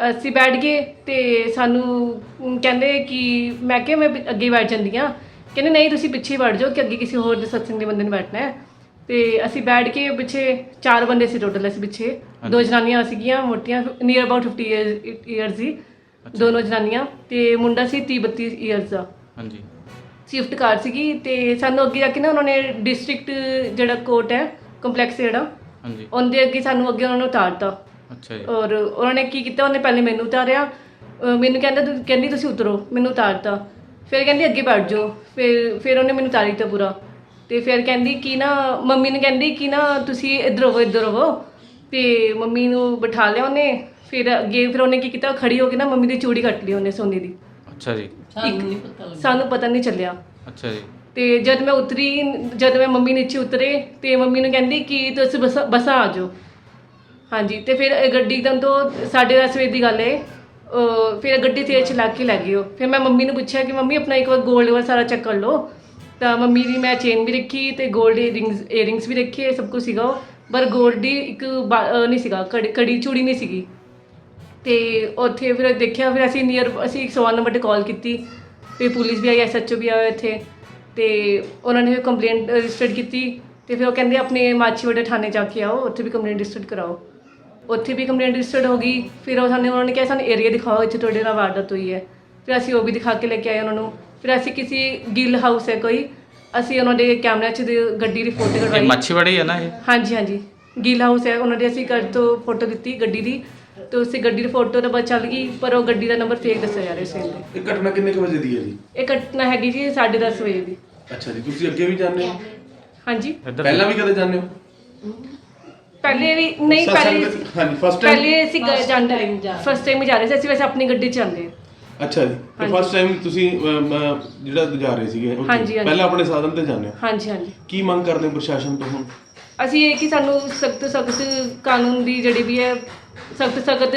ਅਸੀਂ ਬੈਠ ਗਏ ਤੇ ਸਾਨੂੰ ਕਹਿੰਦੇ ਕਿ ਮੈਂ ਕਿਹਾ ਮੈਂ ਪਿ- ਅੱਗੇ ਬੈਠ ਜਾਂਦੀ ਹਾਂ। ਕਹਿੰਦੇ ਨਹੀਂ ਤੁਸੀਂ ਪਿੱਛੇ ਹੀ ਬੈਠ ਜਾਓ ਕਿ ਅੱਗੇ ਕਿਸੇ ਹੋਰ ਦੇ ਸਤਸੰਗ ਦੇ ਬੰਦੇ ਨੇ ਬੈਠਣਾ ਹੈ। ਤੇ ਅਸੀਂ ਬੈਠ ਕੇ ਪਿੱਛੇ ਚਾਰ ਬੰਦੇ ਸੀ ਟੋਟਲ ਅਸੀਂ ਪਿੱਛੇ। ਦੋ ਜਨਾਨੀਆਂ ਸੀਗੀਆਂ ਮੋਟੀਆਂ ਨੀਅਰ ਅਬਾਊਟ 50 ਇਅਰਸ ਦੀ ਦੋਨੋਂ ਜਨਾਨੀਆਂ ਤੇ ਮੁੰਡਾ ਸੀ 30 32 ਇਅਰਸ ਦਾ। ਹਾਂਜੀ। ਸਵਿਫਟ ਕਾਰ ਸੀਗੀ ਤੇ ਸਾਨੂੰ ਅੱਗੇ ਜਾ ਕੇ ਨਾ ਉਹਨਾਂ ਨੇ ਡਿਸਟ੍ਰਿਕਟ ਜਿਹੜਾ ਕੋਰਟ ਹੈ ਕੰਪਲੈਕਸ ਜਿਹੜਾ ਹਾਂਜੀ। ਉਹਦੇ ਅੱਗੇ ਸਾਨੂੰ ਅੱਗੇ ਉਹਨਾਂ ਨੂੰ ਉਤਾਰਤਾ। ਅੱਛਾ ਜੀ। ਔਰ ਉਹਨਾਂ ਨੇ ਕੀ ਕੀਤਾ ਉਹਨੇ ਪਹਿਲੇ ਮੈਨੂੰ ਉਤਾਰਿਆ। ਅਹ ਮੈਨੂੰ ਕਹਿੰਦਾ ਤੂੰ ਕਹਿੰਦੀ ਤੁਸੀਂ ਉਤਰੋ ਮੈਨੂੰ ਉਤਾਰਤਾ। ਫਿਰ ਕਹਿੰਦੀ ਅੱਗੇ ਬੈਠ ਜਾਓ। ਫਿਰ ਫਿਰ ਉਹਨੇ ਮੈਨੂੰ ਉਤਾਰ ਦਿੱਤਾ ਪੂਰਾ। ਤੇ ਫਿਰ ਕਹਿੰਦੀ ਕਿ ਨਾ ਮੰਮੀ ਨੇ ਕਹਿੰਦੀ ਕਿ ਨਾ ਤੁਸੀਂ ਇੱਧਰ ਹੋਵੋ ਇੱਧਰ ਹੋਵੋ ਤੇ ਮੰਮੀ ਨੂੰ ਬਿਠਾ ਲਿਆ ਉਹਨੇ। ਫਿਰ ਅੱਗੇ ਫਿਰ ਉਹਨੇ ਕੀ ਕੀਤਾ ਖੜੀ ਹੋ ਕੇ ਨਾ ਮੰਮੀ ਦੀ ਚੂੜੀ ਕੱਟ ਲਈ ਉਹਨੇ ਸੋਨੇ ਦੀ। ਅੱਛਾ ਜੀ। ਸਾਨੂੰ ਪਤਾ ਨਹੀਂ ਚੱਲਿਆ। ਅੱਛਾ ਜੀ। ਤੇ ਜਦ ਮੈਂ ਉਤਰੀ ਜਦ ਮੈਂ ਮੰਮੀ ਨੀਚੇ ਉਤਰੇ ਤੇ ਮੰਮੀ ਨੂੰ ਕਹਿੰਦੀ ਕਿ ਤੁਸੀਂ ਬਸ ਬਸਾਂ ਆ ਜਾਓ। ਹਾਂਜੀ ਤੇ ਫਿਰ ਇਹ ਗੱਡੀ ਦਮ ਤੋਂ 10:30 ਵਜੇ ਦੀ ਗੱਲ ਹੈ ਫਿਰ ਗੱਡੀ ਤੇਜ਼ ਚਲਾ ਕੇ ਲੱਗ ਗਈ ਉਹ ਫਿਰ ਮੈਂ ਮੰਮੀ ਨੂੰ ਪੁੱਛਿਆ ਕਿ ਮੰਮੀ ਆਪਣਾ ਇੱਕ ਵਾਰ ਗੋਲਡ ਵਾਲਾ ਸਾਰਾ ਚੈੱਕ ਕਰ ਲਓ। ਤਾਂ ਮੰਮੀ ਦੀ ਮੈਂ ਚੇਨ ਵੀ ਰੱਖੀ ਤੇ ਗੋਲਡ ਏਅਰਿੰਗਸ ਏਅਰਿੰਗਸ ਵੀ ਰੱਖੀ ਸਭ ਕੁਝ ਸੀਗਾ ਉਹ, ਪਰ 골ਡ ਦੀ ਇੱਕ ਬਾ- ਨਹੀਂ ਸੀਗਾ ਕੜੀ- ਕੜੀ ਚੂੜੀ ਨਹੀਂ ਸੀਗੀ। ਤੇ ਉੱਥੇ ਫਿਰ ਦੇਖਿਆ ਫਿਰ ਅਸੀਂ ਨੀਅਰ ਅਸੀਂ 101 ਨੰਬਰ ਤੇ ਕਾਲ ਕੀਤੀ ਫਿਰ ਪੁਲਿਸ ਵੀ ਆਈ ਐਸਐਚਓ ਵੀ ਆਇਆ ਇੱਥੇ ਤੇ ਉਹਨਾਂ ਨੇ ਕੰਪਲੇਂਟ ਰਜਿਸਟਰ ਕੀਤੀ ਤੇ ਫਿਰ ਉਹ ਕਹਿੰਦੇ ਆਪਣੇ ਮਾਛੀਵਾੜਾ ਥਾਣੇ ਜਾ ਕੇ ਆਓ ਉੱਥੇ ਵੀ ਕੰਪਲੇਂਟ ਰਜਿਸਟਰ ਕਰਾਓ। ਉੱਥੇ ਵੀ ਕੰਪਲੇਂਟ ਰਜਿਸਟਰਡ ਹੋ ਗਈ ਫਿਰ ਉਹ ਸਾਨੂੰ ਉਹਨਾਂ ਨੇ ਕਿਹਾ ਸਾਨੂੰ ਏਰੀਆ ਦਿਖਾਓ ਇੱਥੇ ਤੁਹਾਡੇ ਨਾਲ ਵਾਰਦਾਤ ਹੋਈ ਹੈ। ਫਿਰ ਅਸੀਂ ਉਹ ਵੀ ਦਿਖਾ ਕੇ ਲੈ ਕੇ ਆਏ ਉਹਨਾਂ ਨੂੰ। ਫਿਰ ਅਸੀਂ ਕਿਸੇ ਗਿੱਲ ਹਾਊਸ ਹੈ ਕੋਈ ਅਸੀਂ ਉਹਨਾਂ ਦੇ ਕੈਮਰੇ 'ਚ ਦੀ ਗੱਡੀ ਦੀ ਫੋਟੋ ਇਹ ਕਢਵਾਈ। ਮੱਛੀਵਾੜੀ ਹੈ ਨਾ ਇਹ? ਹਾਂਜੀ ਹਾਂਜੀ। ਗਿੱਲ ਹਾਊਸ ਹੈ ਉਹਨਾਂ ਦੇ ਅਸੀਂ ਘਰ ਤੋਂ ਫੋਟੋ ਦਿੱਤੀ ਗੱਡੀ ਦੀ। ਤੇ ਉਸੇ ਗੱਡੀ ਦੀ ਫੋਟੋ ਤਾਂ ਬਸ ਚੱਲ ਗਈ ਪਰ ਉਹ ਗੱਡੀ ਦਾ ਨੰਬਰ ਫੇਕ ਦੱਸਿਆ ਜਾ ਰਿਹਾ ਸੀ ਇਹਦੇ। ਇਹ ਘਟਨਾ ਕਿੰਨੇ ਕੁ ਵਜੇ ਦੀ ਹੈ ਜੀ? ਇਹ ਘਟਨਾ ਹੈਗੀ ਜੀ 10:30 ਵਜੇ ਦੀ। ਅੱਛਾ ਜੀ ਤੁਸੀਂ ਅੱਗੇ ਵੀ ਜਾਂਦੇ ਹੋ? ਹਾਂਜੀ। ਪਹਿਲਾਂ ਵੀ ਕਦੇ ਜਾਂਦੇ ਹੋ? ਪਹਿਲੇ ਵੀ ਨਹੀਂ ਸਤਸੰਗ ਪਹਿਲੇ ਵਿੱਚ- ਹਾਂਜੀ ਫਸਟ ਟਾਈਮ ਪਹਿਲੇ ਅਸੀਂ ਗਏ ਜਾਂਦੇ ਫਸਟ ਟਾਈਮ ਹੀ ਜਾ ਰਹੇ ਸੀ ਅਸੀਂ ਵੈਸੇ ਆਪਣੀ ਗੱਡੀ 'ਚ ਜਾਂਦੇ ਹਾਂ। ਅੱਛਾ ਜੀ ਤੇ। ਫਸਟ ਟਾਈਮ ਤੁਸੀਂ ਅਮ, ਅਮ, ਜਿਹੜਾ ਜਾ ਰਹੇ ਸੀਗੇ ਉੱਥੇ, ਹਾਂਜੀ, ਹਾਂਜੀ। ਪਹਿਲਾਂ ਆਪਣੇ ਸਾਧਨ ਤੇ ਜਾਂਦੇ ਹੋ? ਹਾਂਜੀ ਹਾਂਜੀ। ਕੀ ਮੰਗ ਕਰਦੇ ਹੋ ਪ੍ਰਸ਼ਾਸਨ ਤੋਂ ਹੁਣ? ਅਸੀਂ ਇਹ ਕਿ ਸਾਨੂੰ ਸਖਤ ਸਖਤ ਕਾਨੂੰਨ ਦੀ ਜਿਹੜੀ ਵੀ ਹੈ ਸਖਤ ਸਖਤ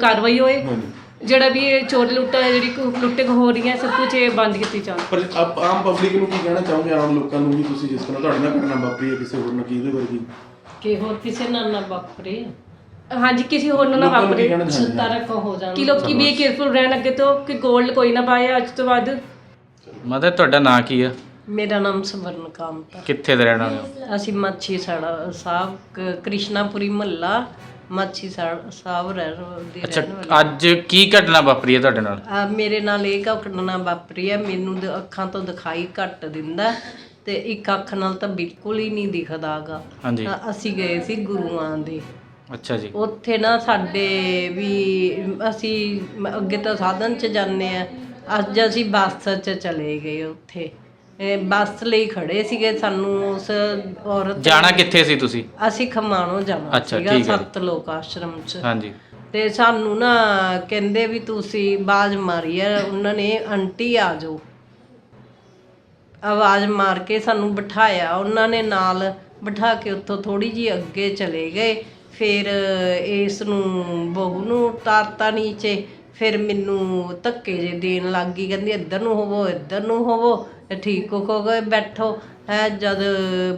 ਕਾਰਵਾਈ ਹੋਏ। ਹਾਂਜੀ। ਜਿਹੜਾ ਵੀ ਇਹ ਚੋਰ ਲੁੱਟਾ ਹੈ ਜਿਹੜੀ ਲੁੱਟੇ ਹੋ ਰਹੀਆਂ ਸਭ ਕੁਝ ਇਹ ਬੰਦ ਕੀਤੀ ਜਾਣ। ਪਰ ਆਪ ਆਮ ਪਬਲਿਕ ਨੂੰ ਕੀ ਕਹਿਣਾ ਚਾਹੋਗੇ? ਆਮ ਲੋਕਾਂ ਨੂੰ ਵੀ ਤੁਸੀਂ ਜਿਸ ਤਰ੍ਹਾਂ ਤੁਹਾਡੇ ਨਾਲ ਘਟਨਾ ਵਾਪਰੀ ਹੈ ਕਿਸੇ ਹੋਰ ਨਾਲ ਕੀ ਇਹਦੇ ਵਰਗੀ ਕਿ? ਹੋਰ ਕਿਸੇ ਨਾਲ ਨਾ ਵਾਪਰੇ। ਹਾਂਜੀ ਕਿਸੇ ਹੋਰ ਨੂੰ ਨਾ ਲੋਕਾਂ ਨੂੰ ਕੀ ਵਾਪਰੇ। ਕਹਿਣਾ ਚਾਹੁੰਦੇ ਹੋ? ਤਰਕ ਹੋ ਜਾਣ। ਕਿ ਲੋਕੀ ਵੀ ਕੇਅਰਫੁਲ ਰਹਿਣ ਅੱਗੇ ਤੋਂ ਕਿ 골ਡ ਕੋਈ ਨਾ ਪਾਏ ਅੱਜ ਤੋਂ ਬਾਅਦ। ਮਦਰ ਤੁਹਾਡਾ ਨਾਂ ਕੀ ਆ? ਮੇਰਾ ਨਾਮ ਸਵਰਨ ਕਾਂਤ ਕਿੱਥੇ ਦੇ ਰਹਿਣ ਵਾਲੇ ਹੋ? ਅਸੀਂ ਮੱਛੀ ਸਾੜਾ ਸਾਹਿਬ ਕ- ਕ੍ਰਿਸ਼ਨਾਪੁਰੀ ਮਹੱਲਾ। ਮੱਛੀ ਸਾਹਿਬ ਦੇ ਅੱਛਾ ਰਹਿਣ ਵਾਲੇ। ਅੱਜ ਕੀ ਘਟਨਾ ਵਾਪਰੀ ਹੈ ਤੁਹਾਡੇ ਨਾਲ? ਆ ਮੇਰੇ ਨਾਲ ਇਹ ਘਟਨਾ ਵਾਪਰੀ ਹੈ ਮੈਨੂੰ ਦ- ਅੱਖਾਂ ਤੋਂ ਦਿਖਾਈ ਘੱਟ ਦਿੰਦਾ ਤੇ ਇੱਕ ਅੱਖ ਨਾਲ ਤਾਂ ਬਿਲਕੁਲ ਹੀ ਨਹੀਂ ਦਿਖਦਾਗਾ ਹਾਂਜੀ। ਅਸੀਂ ਗਏ ਸੀ ਗੁਰੂਆਂ ਦੇ। ਅੱਛਾ ਜੀ। ਉੱਥੇ ਨਾ ਸਾਡੇ ਵੀ ਅਸੀਂ ਮ- ਅੱਗੇ ਤਾਂ ਸਾਧਨ 'ਚ ਜਾਂਦੇ ਆ ਅੱਜ ਅਸੀਂ ਬੱਸ 'ਚ ਚਲੇ ਗਏ ਉੱਥੇ। ਇਹ ਬੱਸ ਲਈ ਖੜੇ ਸੀਗੇ ਸਾਨੂੰ ਉਸ ਔਰਤ ਜਾਣਾ ਕਿੱਥੇ ਸੀ ਤੁਸੀਂ? ਅਸੀਂ ਖਮਾਣੋ ਜਾਣਾ ਅੱਛਾ, ਸੀਗਾ ਠੀਕ ਹੈ। ਸੱਤ ਲੋਕ ਆਸ਼ਰਮ 'ਚ। ਹਾਂਜੀ। ਤੇ ਸਾਨੂੰ ਨਾ ਕਹਿੰਦੇ ਵੀ ਤੁਸੀਂ ਬਾਜ਼ ਮਾਰੀ ਆ ਉਹਨਾਂ ਨੇ ਆਂਟੀ ਆ ਜਾਓ। ਆਵਾਜ਼ ਮਾਰ ਕੇ ਸਾਨੂੰ ਬਿਠਾਇਆ ਉਹਨਾਂ ਨੇ ਨਾਲ ਬਿਠਾ ਕੇ ਉੱਥੋਂ ਥੋੜੀ ਜੀ ਅੱਗੇ ਚਲੇ ਗਏ। ਫਿਰ ਇਸ ਨੂੰ ਬਹੂ ਨੂੰ ਉਤਾਰਤਾ ਨੀਚੇ ਫਿਰ ਮੈਨੂੰ ਧੱਕੇ ਜੇ ਦੇਣ ਲੱਗ ਗਈ ਕਹਿੰਦੀ ਇੱਧਰ ਨੂੰ ਹੋਵੋ ਇੱਧਰ ਨੂੰ ਹੋਵੋ। ਠੀਕ ਹੋ ਗਏ ਬੈਠੋ। ਹੈ, ਜਦ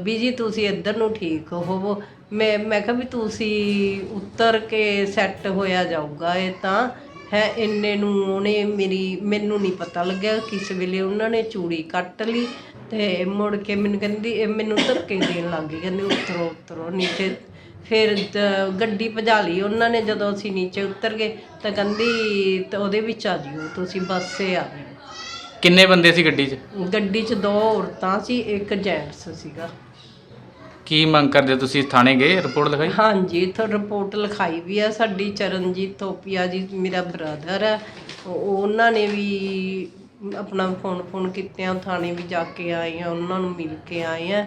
ਬੀਜੀ ਤੁਸੀਂ ਇੱਧਰ ਨੂੰ ਠੀਕ ਹੋਵੋ। ਮੈਂ ਮੈਂ ਕਿਹਾ ਵੀ ਤੁਸੀਂ ਉੱਤਰ ਕੇ ਸੈੱਟ ਹੋਇਆ ਜਾਊਗਾ ਇਹ ਤਾਂ। ਹੈ, ਇੰਨੇ ਨੂੰ ਉਹਨੇ ਮੇਰੀ, ਮੈਨੂੰ ਨਹੀਂ ਪਤਾ ਲੱਗਿਆ। ਕਿਸ ਵੇਲੇ ਉਹਨਾਂ ਨੇ ਚੂੜੀ ਕੱਟ ਲਈ ਤੇ ਮੁੜ ਕੇ ਮੈਨੂੰ ਕਹਿੰਦੀ, ਇਹ ਮੈਨੂੰ ਧੱਕੇ ਦੇਣ ਲੱਗ ਗਈ। ਕਹਿੰਦੀ, ਉਤਰੋ ਉਤਰੋ। ਨੀਚੇ ਫਿਰ ਗੱਡੀ ਭਜਾ ਲਈ ਉਹਨਾਂ ਨੇ ਜਦੋਂ ਅਸੀਂ ਨੀਚੇ ਉਤਰ ਗਏ ਤਾਂ ਕਹਿੰਦੀ ਉਹਦੇ ਵਿੱਚ ਆ ਜਿਓ, ਤੁਸੀਂ ਬੱਸੇ ਆ ਜਿਓ ਕਿੰਨੇ ਬੰਦੇ ਸੀ ਗੱਡੀ 'ਚ? ਗੱਡੀ 'ਚ ਦੋ ਔਰਤਾਂ ਸੀ ਇੱਕ ਜੈਂਟਸ ਸੀਗਾ। ਕੀ ਮੰਗ ਕਰਦੇ ਹੋ ਤੁਸੀਂ? ਥਾਣੇ ਗਏ ਰਿਪੋਰਟ ਲਿਖਾਈ? ਹਾਂਜੀ ਇੱਥੋਂ ਰਿਪੋਰਟ ਲਿਖਾਈ ਵੀ ਆ ਸਾਡੀ ਚਰਨਜੀਤ ਥੋਪੀਆ ਜੀ ਮੇਰਾ ਬ੍ਰਦਰ ਹੈ ਉਹ- ਉਹਨਾਂ ਨੇ ਵੀ ਆਪਣਾ ਫੋਨ ਫੋਨ ਕੀਤਿਆਂ ਥਾਣੇ ਵੀ ਜਾ ਕੇ ਆਏ ਆ ਉਹਨਾਂ ਨੂੰ ਮਿਲ ਕੇ ਆਏ ਆ।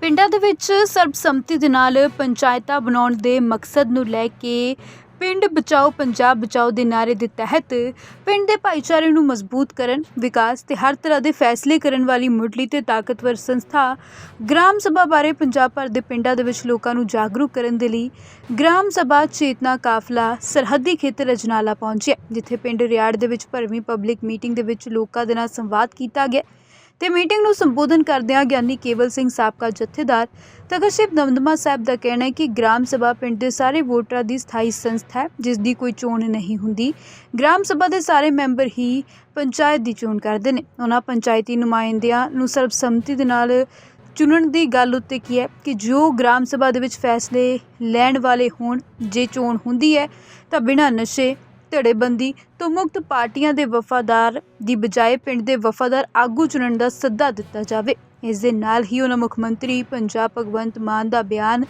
ਪਿੰਡਾਂ ਦੇ ਵਿੱਚ ਸਰਬਸੰਮਤੀ ਦੇ ਨਾਲ ਪੰਚਾਇਤਾਂ ਬਣਾਉਣ ਦੇ ਮਕਸਦ ਨੂੰ ਲੈ ਕੇ ਪਿੰਡ ਬਚਾਓ, ਪੰਜਾਬ ਬਚਾਓ ਦੇ ਨਾਅਰੇ ਦੇ ਤਹਿਤ ਪਿੰਡ ਦੇ ਭਾਈਚਾਰੇ ਨੂੰ ਮਜ਼ਬੂਤ ਕਰਨ, ਵਿਕਾਸ ਤੇ ਹਰ ਤਰ੍ਹਾਂ ਦੇ ਫੈਸਲੇ ਕਰਨ ਵਾਲੀ ਮੁੱਢਲੀ ਤੇ ਤਾਕਤਵਰ ਸੰਸਥਾ ਗ੍ਰਾਮ ਸਭਾ ਬਾਰੇ ਪੰਜਾਬ ਭਰ ਦੇ ਪਿੰਡਾਂ ਦੇ ਵਿੱਚ ਲੋਕਾਂ ਨੂੰ ਜਾਗਰੂਕ ਕਰਨ ਦੇ ਲਈ ਗ੍ਰਾਮ ਸਭਾ ਚੇਤਨਾ ਕਾਫਲਾ ਸਰਹੱਦੀ ਖੇਤਰ ਅਜਨਾਲਾ ਪਹੁੰਚਿਆ, ਜਿੱਥੇ ਪਿੰਡ ਰਿਆੜ ਦੇ ਵਿੱਚ ਭਰਵੀਂ ਪਬਲਿਕ ਮੀਟਿੰਗ ਦੇ ਵਿੱਚ ਲੋਕਾਂ ਦੇ ਨਾਲ ਸੰਵਾਦ ਕੀਤਾ ਗਿਆ। ਤੇ ਮੀਟਿੰਗ ਨੂੰ ਸੰਬੋਧਨ ਕਰਦਿਆਂ ਗਿਆਨੀ ਕੇਵਲ ਸਿੰਘ ਸਾਬਕਾ ਜਥੇਦਾਰ ਤਖਤ ਸ੍ਰੀ ਦਮਦਮਾ ਸਾਹਿਬ ਦਾ ਕਹਿਣਾ ਹੈ ਕਿ ਗ੍ਰਾਮ ਸਭਾ ਪਿੰਡ ਦੇ ਸਾਰੇ ਵੋਟਰਾਂ ਦੀ ਸਥਾਈ ਸੰਸਥਾ ਹੈ, ਜਿਸ ਦੀ ਕੋਈ ਚੋਣ ਨਹੀਂ ਹੁੰਦੀ। ਗ੍ਰਾਮ ਸਭਾ ਦੇ ਸਾਰੇ ਮੈਂਬਰ ਹੀ ਪੰਚਾਇਤ ਦੀ ਚੋਣ ਕਰਦੇ ਨੇ। ਉਹਨਾਂ ਪੰਚਾਇਤੀ ਨੁਮਾਇੰਦਿਆਂ ਨੂੰ ਸਰਬਸੰਮਤੀ ਦੇ ਨਾਲ ਚੁਣਨ ਦੀ ਗੱਲ ਉੱਤੇ ਕੀ ਹੈ ਕਿ ਜੋ ਗ੍ਰਾਮ ਸਭਾ ਦੇ ਵਿੱਚ ਫੈਸਲੇ ਲੈਣ ਵਾਲੇ ਹੋਣ, ਜੇ ਚੋਣ ਹੁੰਦੀ ਹੈ ਤਾਂ ਬਿਨਾਂ ਨਸ਼ੇ ਧੜੇਬੰਦੀ ਤੋਂ ਮੁਕਤ ਪਾਰਟੀਆਂ ਦੇ ਵਫਾਦਾਰ ਦੀ ਬਜਾਏ ਪਿੰਡ ਦੇ ਵਫਾਦਾਰ ਆਗੂ ਚੁਣਨ ਦਾ ਸੱਦਾ ਦਿੱਤਾ ਜਾਵੇ। ਇਸ ਦੇ ਨਾਲ ਹੀ ਉਹਨਾਂ ਮੁੱਖ ਮੰਤਰੀ ਪੰਜਾਬ ਭਗਵੰਤ ਮਾਨ ਦਾ ਬਿਆਨ,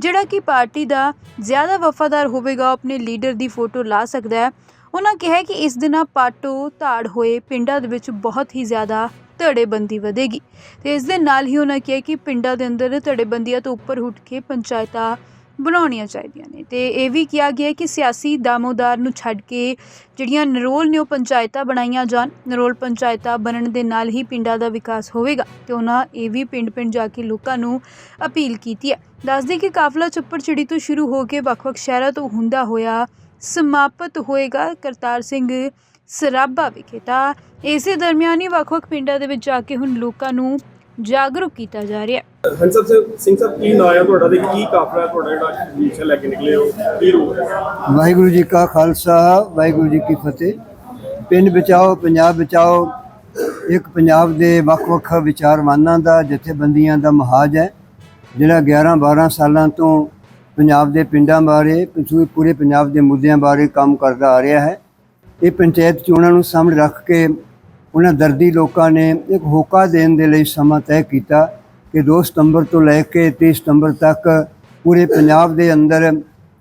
ਜਿਹੜਾ ਕਿ ਪਾਰਟੀ ਦਾ ਜ਼ਿਆਦਾ ਵਫਾਦਾਰ ਹੋਵੇਗਾ, ਉਹ ਆਪਣੇ ਲੀਡਰ ਦੀ ਫੋਟੋ ਲਾ ਸਕਦਾ ਹੈ। ਉਹਨਾਂ ਕਿਹਾ ਕਿ ਇਸ ਦਿਨਾਂ ਪਾਟੋ ਧਾੜ ਹੋਏ ਪਿੰਡਾਂ ਦੇ ਵਿੱਚ ਬਹੁਤ ਹੀ ਜ਼ਿਆਦਾ ਧੜੇਬੰਦੀ ਵਧੇਗੀ। ਤੇ ਇਸ ਦੇ ਨਾਲ ਹੀ ਉਹਨਾਂ ਕਿਹਾ ਕਿ ਪਿੰਡਾਂ ਦੇ ਅੰਦਰ ਧੜੇਬੰਦੀਆਂ ਤੋਂ ਉੱਪਰ ਉੱਠ ਕੇ ਪੰਚਾਇਤਾਂ ਬਣਾਉਣੀਆਂ ਚਾਹੀਦੀਆਂ ਨੇ। ਤੇ ਇਹ ਵੀ ਕਿਹਾ ਗਿਆ ਕਿ ਸਿਆਸੀ ਦਾਮੋਦਾਰ ਨੂੰ ਛੱਡ ਕੇ ਜਿਹੜੀਆਂ ਨਰੋਲ ਨੇ ਉਹ ਪੰਚਾਇਤਾਂ ਬਣਾਈਆਂ ਜਾਣ, ਨਰੋਲ ਪੰਚਾਇਤਾਂ ਬਣਨ ਦੇ ਨਾਲ ਹੀ ਪਿੰਡਾਂ ਦਾ ਵਿਕਾਸ ਹੋਵੇਗਾ ਤੇ ਉਹਨਾਂ ਇਹ ਵੀ ਪਿੰਡ-ਪਿੰਡ ਜਾ ਕੇ ਲੋਕਾਂ ਨੂੰ ਅਪੀਲ ਕੀਤੀ ਹੈ। ਦੱਸਦੇ ਕਿ ਕਾਫਲਾ ਚੱਪੜਚਿੜੀ ਤੋਂ ਸ਼ੁਰੂ ਹੋ ਕੇ ਵੱਖ-ਵੱਖ ਸ਼ਹਿਰਾਂ ਤੋਂ ਹੁੰਦਾ ਹੋਇਆ ਸਮਾਪਤ ਹੋਏਗਾ ਕਰਤਾਰ ਸਿੰਘ ਸਰਾਭਾ ਵਿਖੇ। ਤਾਂ ਇਸੇ ਦਰਮਿਆਨ ਹੀ ਵੱਖ-ਵੱਖ ਪਿੰਡਾਂ ਦੇ ਵਿੱਚ ਜਾ ਕੇ ਹੁਣ ਲੋਕਾਂ ਨੂੰ ਜਾਗਰੂਕ ਕੀਤਾ ਜਾ ਰਿਹਾ ਹੈ। ਸਿੰਘ ਸਾਹਿਬ ਕੀ ਨਾਂ ਆ ਤੁਹਾਡਾ ਤੇ ਕੀ ਕਾਫਲਾ ਤੁਹਾਡਾ ਜਿਹੜਾ ਮਿਸ਼ਨ ਲੈ ਕੇ ਨਿਕਲੇ ਹੋ? ਕੀ ਰੂਪ ਹੈ? ਵਾਹਿਗੁਰੂ ਜੀ ਕਾ ਖਾਲਸਾ ਵਾਹਿਗੁਰੂ ਜੀ ਕੀ ਫਤਿਹ। ਪਿੰਡ ਬਚਾਓ ਪੰਜਾਬ ਬਚਾਓ ਇੱਕ ਪੰਜਾਬ ਦੇ ਵੱਖ-ਵੱਖ ਵਿਚਾਰਵਾਨਾਂ ਦਾ ਜਥੇਬੰਦੀਆਂ ਦਾ ਮਹਾਜ ਹੈ ਜਿਹੜਾ 11-12 ਸਾਲਾਂ ਤੋਂ ਪੰਜਾਬ ਦੇ ਪਿੰਡਾਂ ਬਾਰੇ ਪੂਰੇ- ਪੂਰੇ ਪੰਜਾਬ ਦੇ ਮੁੱਦਿਆਂ ਬਾਰੇ ਕੰਮ ਕਰਦਾ ਆ ਰਿਹਾ ਹੈ। ਇਹ ਪੰਚਾਇਤ ਚੋਣਾਂ ਨੂੰ ਸਾਹਮਣੇ ਰੱਖ ਕੇ ਉਹਨਾਂ ਦਰਦੀ ਲੋਕਾਂ ਨੇ ਇੱਕ ਹੋਕਾ ਦੇਣ ਦੇ ਲਈ ਸਮਾਂ ਤੈਅ ਕੀਤਾ ਕਿ 2 ਸਤੰਬਰ ਤੋਂ ਲੈ ਕੇ 30 ਸਤੰਬਰ ਤੱਕ ਪੂਰੇ ਪੰਜਾਬ ਦੇ ਅੰਦਰ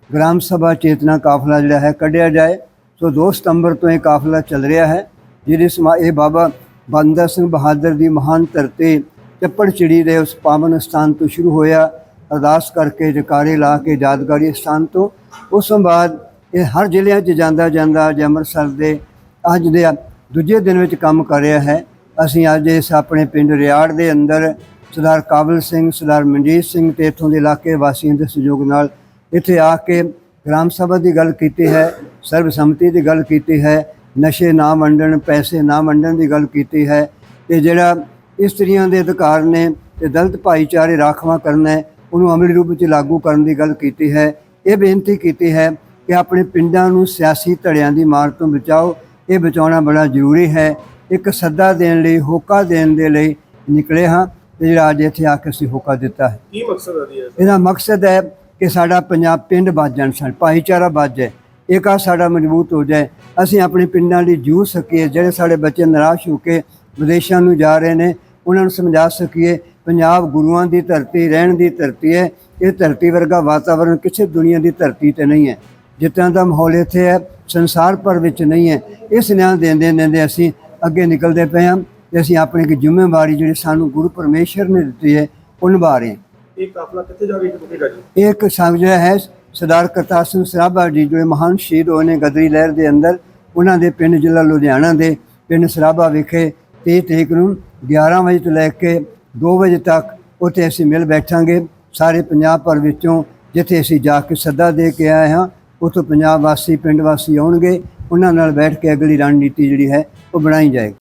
ਗ੍ਰਾਮ ਸਭਾ ਚੇਤਨਾ ਕਾਫਲਾ ਜਿਹੜਾ ਹੈ ਕੱਢਿਆ ਜਾਏ। ਸੋ 2 ਸਤੰਬਰ ਤੋਂ ਇਹ ਕਾਫਲਾ ਚੱਲ ਰਿਹਾ ਹੈ, ਜਿਹਦੇ ਸਮਾ ਇਹ ਬਾਬਾ ਬੰਦਾ ਸਿੰਘ ਬਹਾਦਰ ਦੀ ਮਹਾਨ ਧਰਤੀ ਚੱਪੜ ਚਿੜੀ ਦੇ ਉਸ ਪਾਵਨ ਸਥਾਨ ਤੋਂ ਸ਼ੁਰੂ ਹੋਇਆ। ਅਰਦਾਸ ਕਰਕੇ ਜਕਾਰੇ ਲਾ ਕੇ ਯਾਦਗਾਰੀ ਸਥਾਨ ਤੋਂ। ਉਸ ਤੋਂ ਬਾਅਦ ਇਹ ਹਰ ਜ਼ਿਲ੍ਹਿਆਂ 'ਚ ਜਾਂਦਾ ਜਾਂਦਾ ਜੇ ਅੰਮ੍ਰਿਤਸਰ ਦੇ ਅੱਜ ਦੇ ਦੂਜੇ ਦਿਨ ਵਿੱਚ ਕੰਮ ਕਰ ਰਿਹਾ ਹੈ। ਅਸੀਂ ਅੱਜ ਇਸ ਆਪਣੇ ਪਿੰਡ ਰਿਆੜ ਦੇ ਅੰਦਰ ਸਰਦਾਰ ਕਾਬਲ ਸਿੰਘ, ਸਰਦਾਰ ਮਨਜੀਤ ਸਿੰਘ ਤੇ ਇੱਥੋਂ ਦੇ ਇਲਾਕੇ ਵਾਸੀਆਂ ਦੇ ਸਹਿਯੋਗ ਨਾਲ ਇੱਥੇ ਆ ਕੇ ਗ੍ਰਾਮ ਸਭਾ ਦੀ ਗੱਲ ਕੀਤੀ ਹੈ ਸਰਬਸੰਮਤੀ ਦੀ ਗੱਲ ਕੀਤੀ ਹੈ, ਨਸ਼ੇ ਨਾ ਵੰਡਣ, ਪੈਸੇ ਨਾ ਵੰਡਣ ਦੀ ਗੱਲ ਕੀਤੀ ਹੈ ਤੇ ਜਿਹੜਾ ਇਸਤਰੀਆਂ ਦੇ ਅਧਿਕਾਰ ਨੇ ਤੇ ਦਲਿਤ ਭਾਈਚਾਰੇ ਰਾਖਵਾ ਕਰਨਾ ਹੈ, ਉਹਨੂੰ ਅਮਲੀ ਰੂਪ ਵਿੱਚ ਲਾਗੂ ਕਰਨ ਦੀ ਗੱਲ ਕੀਤੀ ਹੈ। ਇਹ ਬੇਨਤੀ ਕੀਤੀ ਹੈ ਕਿ ਆਪਣੇ ਪਿੰਡਾਂ ਨੂੰ ਸਿਆਸੀ ਧੜਿਆਂ ਦੀ ਮਾਰ ਤੋਂ ਬਚਾਓ ਇਹ ਬਚਾਉਣਾ ਬੜਾ ਜ਼ਰੂਰੀ ਹੈ। ਇੱਕ ਸੱਦਾ ਦੇਣ ਲਈ ਹੋਕਾ ਦੇਣ ਦੇ ਲਈ ਨਿਕਲੇ ਹਾਂ ਤੇ ਜਿਹੜਾ ਅੱਜ ਇੱਥੇ ਆ ਕੇ ਅਸੀਂ ਹੋਕਾ ਦਿੱਤਾ ਹੈ। ਕੀ ਮਕਸਦ ਹੈ ਜੀ ਇਹਦਾ? ਮਕਸਦ ਹੈ ਕਿ ਸਾਡਾ ਪੰਜਾਬ ਪਿੰਡ ਵੱਜ ਜਾਣ ਸਾਡਾ ਭਾਈਚਾਰਾ ਵੱਜ ਜਾਏ ਏਕਾ ਸਾਡਾ ਮਜ਼ਬੂਤ ਹੋ ਜਾਏ। ਅਸੀਂ ਆਪਣੇ ਪਿੰਡਾਂ ਲਈ ਜੂ ਸਕੀਏ ਜਿਹੜੇ ਸਾਡੇ ਬੱਚੇ ਨਿਰਾਸ਼ ਹੋ ਕੇ ਵਿਦੇਸ਼ਾਂ ਨੂੰ ਜਾ ਰਹੇ ਨੇ ਉਹਨਾਂ ਨੂੰ ਸਮਝਾ ਸਕੀਏ ਪੰਜਾਬ ਗੁਰੂਆਂ ਦੀ ਧਰਤੀ ਰਹਿਣ ਦੀ ਧਰਤੀ ਹੈ। ਇਹ ਧਰਤੀ ਵਰਗਾ ਵਾਤਾਵਰਣ ਕਿਸੇ ਦੁਨੀਆ ਦੀ ਧਰਤੀ ਤੇ ਨਹੀਂ ਹੈ। ਜਿੱਦਾਂ ਦਾ ਮਾਹੌਲ ਇੱਥੇ ਹੈ ਸੰਸਾਰ ਭਰ ਵਿੱਚ ਨਹੀਂ ਹੈ। ਇਸ ਨਿਆਂ ਦੇਂਦੇ ਦੇਂਦੇ ਅਸੀਂ ਅੱਗੇ ਨਿਕਲਦੇ ਪਏ ਹਾਂ ਤੇ ਅਸੀਂ ਆਪਣੀ ਇੱਕ ਜ਼ਿੰਮੇਵਾਰੀ ਜਿਹੜੀ ਸਾਨੂੰ ਗੁਰੂ ਪਰਮੇਸ਼ਰ ਨੇ ਦਿੱਤੀ ਹੈ ਉਹ ਨਿਭਾ ਰਹੇ ਹਾਂ। ਇਹ ਕਾਫਲਾ ਕਿੱਥੇ ਜਾ ਕੇ ਰੁਕੇਗਾ ਜੀ ਇਹ ਇੱਕ ਸੰਗ ਜਿਹੜਾ ਹੈ ਸਰਦਾਰ ਕਰਤਾਰ ਸਿੰਘ ਸਰਾਭਾ ਜੀ ਜੋ ਮਹਾਨ ਸ਼ਹੀਦ ਹੋਏ ਨੇ ਗਦਰੀ ਲਹਿਰ ਦੇ ਅੰਦਰ ਉਹਨਾਂ ਦੇ ਪਿੰਡ ਜ਼ਿਲ੍ਹਾ ਲੁਧਿਆਣਾ ਦੇ ਪਿੰਡ ਸਰਾਭਾ ਵਿਖੇ 30 ਤਰੀਕ ਨੂੰ 11 ਵਜੇ ਤੋਂ ਲੈ ਕੇ 2 ਵਜੇ ਤੱਕ ਉੱਥੇ ਅਸੀਂ ਮਿਲ ਬੈਠਾਂਗੇ। ਸਾਰੇ ਪੰਜਾਬ ਭਰ ਵਿੱਚੋਂ ਜਿੱਥੇ ਅਸੀਂ ਜਾ ਕੇ ਸੱਦਾ ਦੇ ਕੇ ਆਏ ਹਾਂ ਉੱਥੋਂ ਪੰਜਾਬ ਵਾਸੀ, ਪਿੰਡ ਵਾਸੀ ਆਉਣਗੇ, ਉਹਨਾਂ ਨਾਲ ਬੈਠ ਕੇ ਅਗਲੀ ਰਣਨੀਤੀ ਜਿਹੜੀ ਹੈ, ਉਹ ਬਣਾਈ ਜਾਏਗੀ।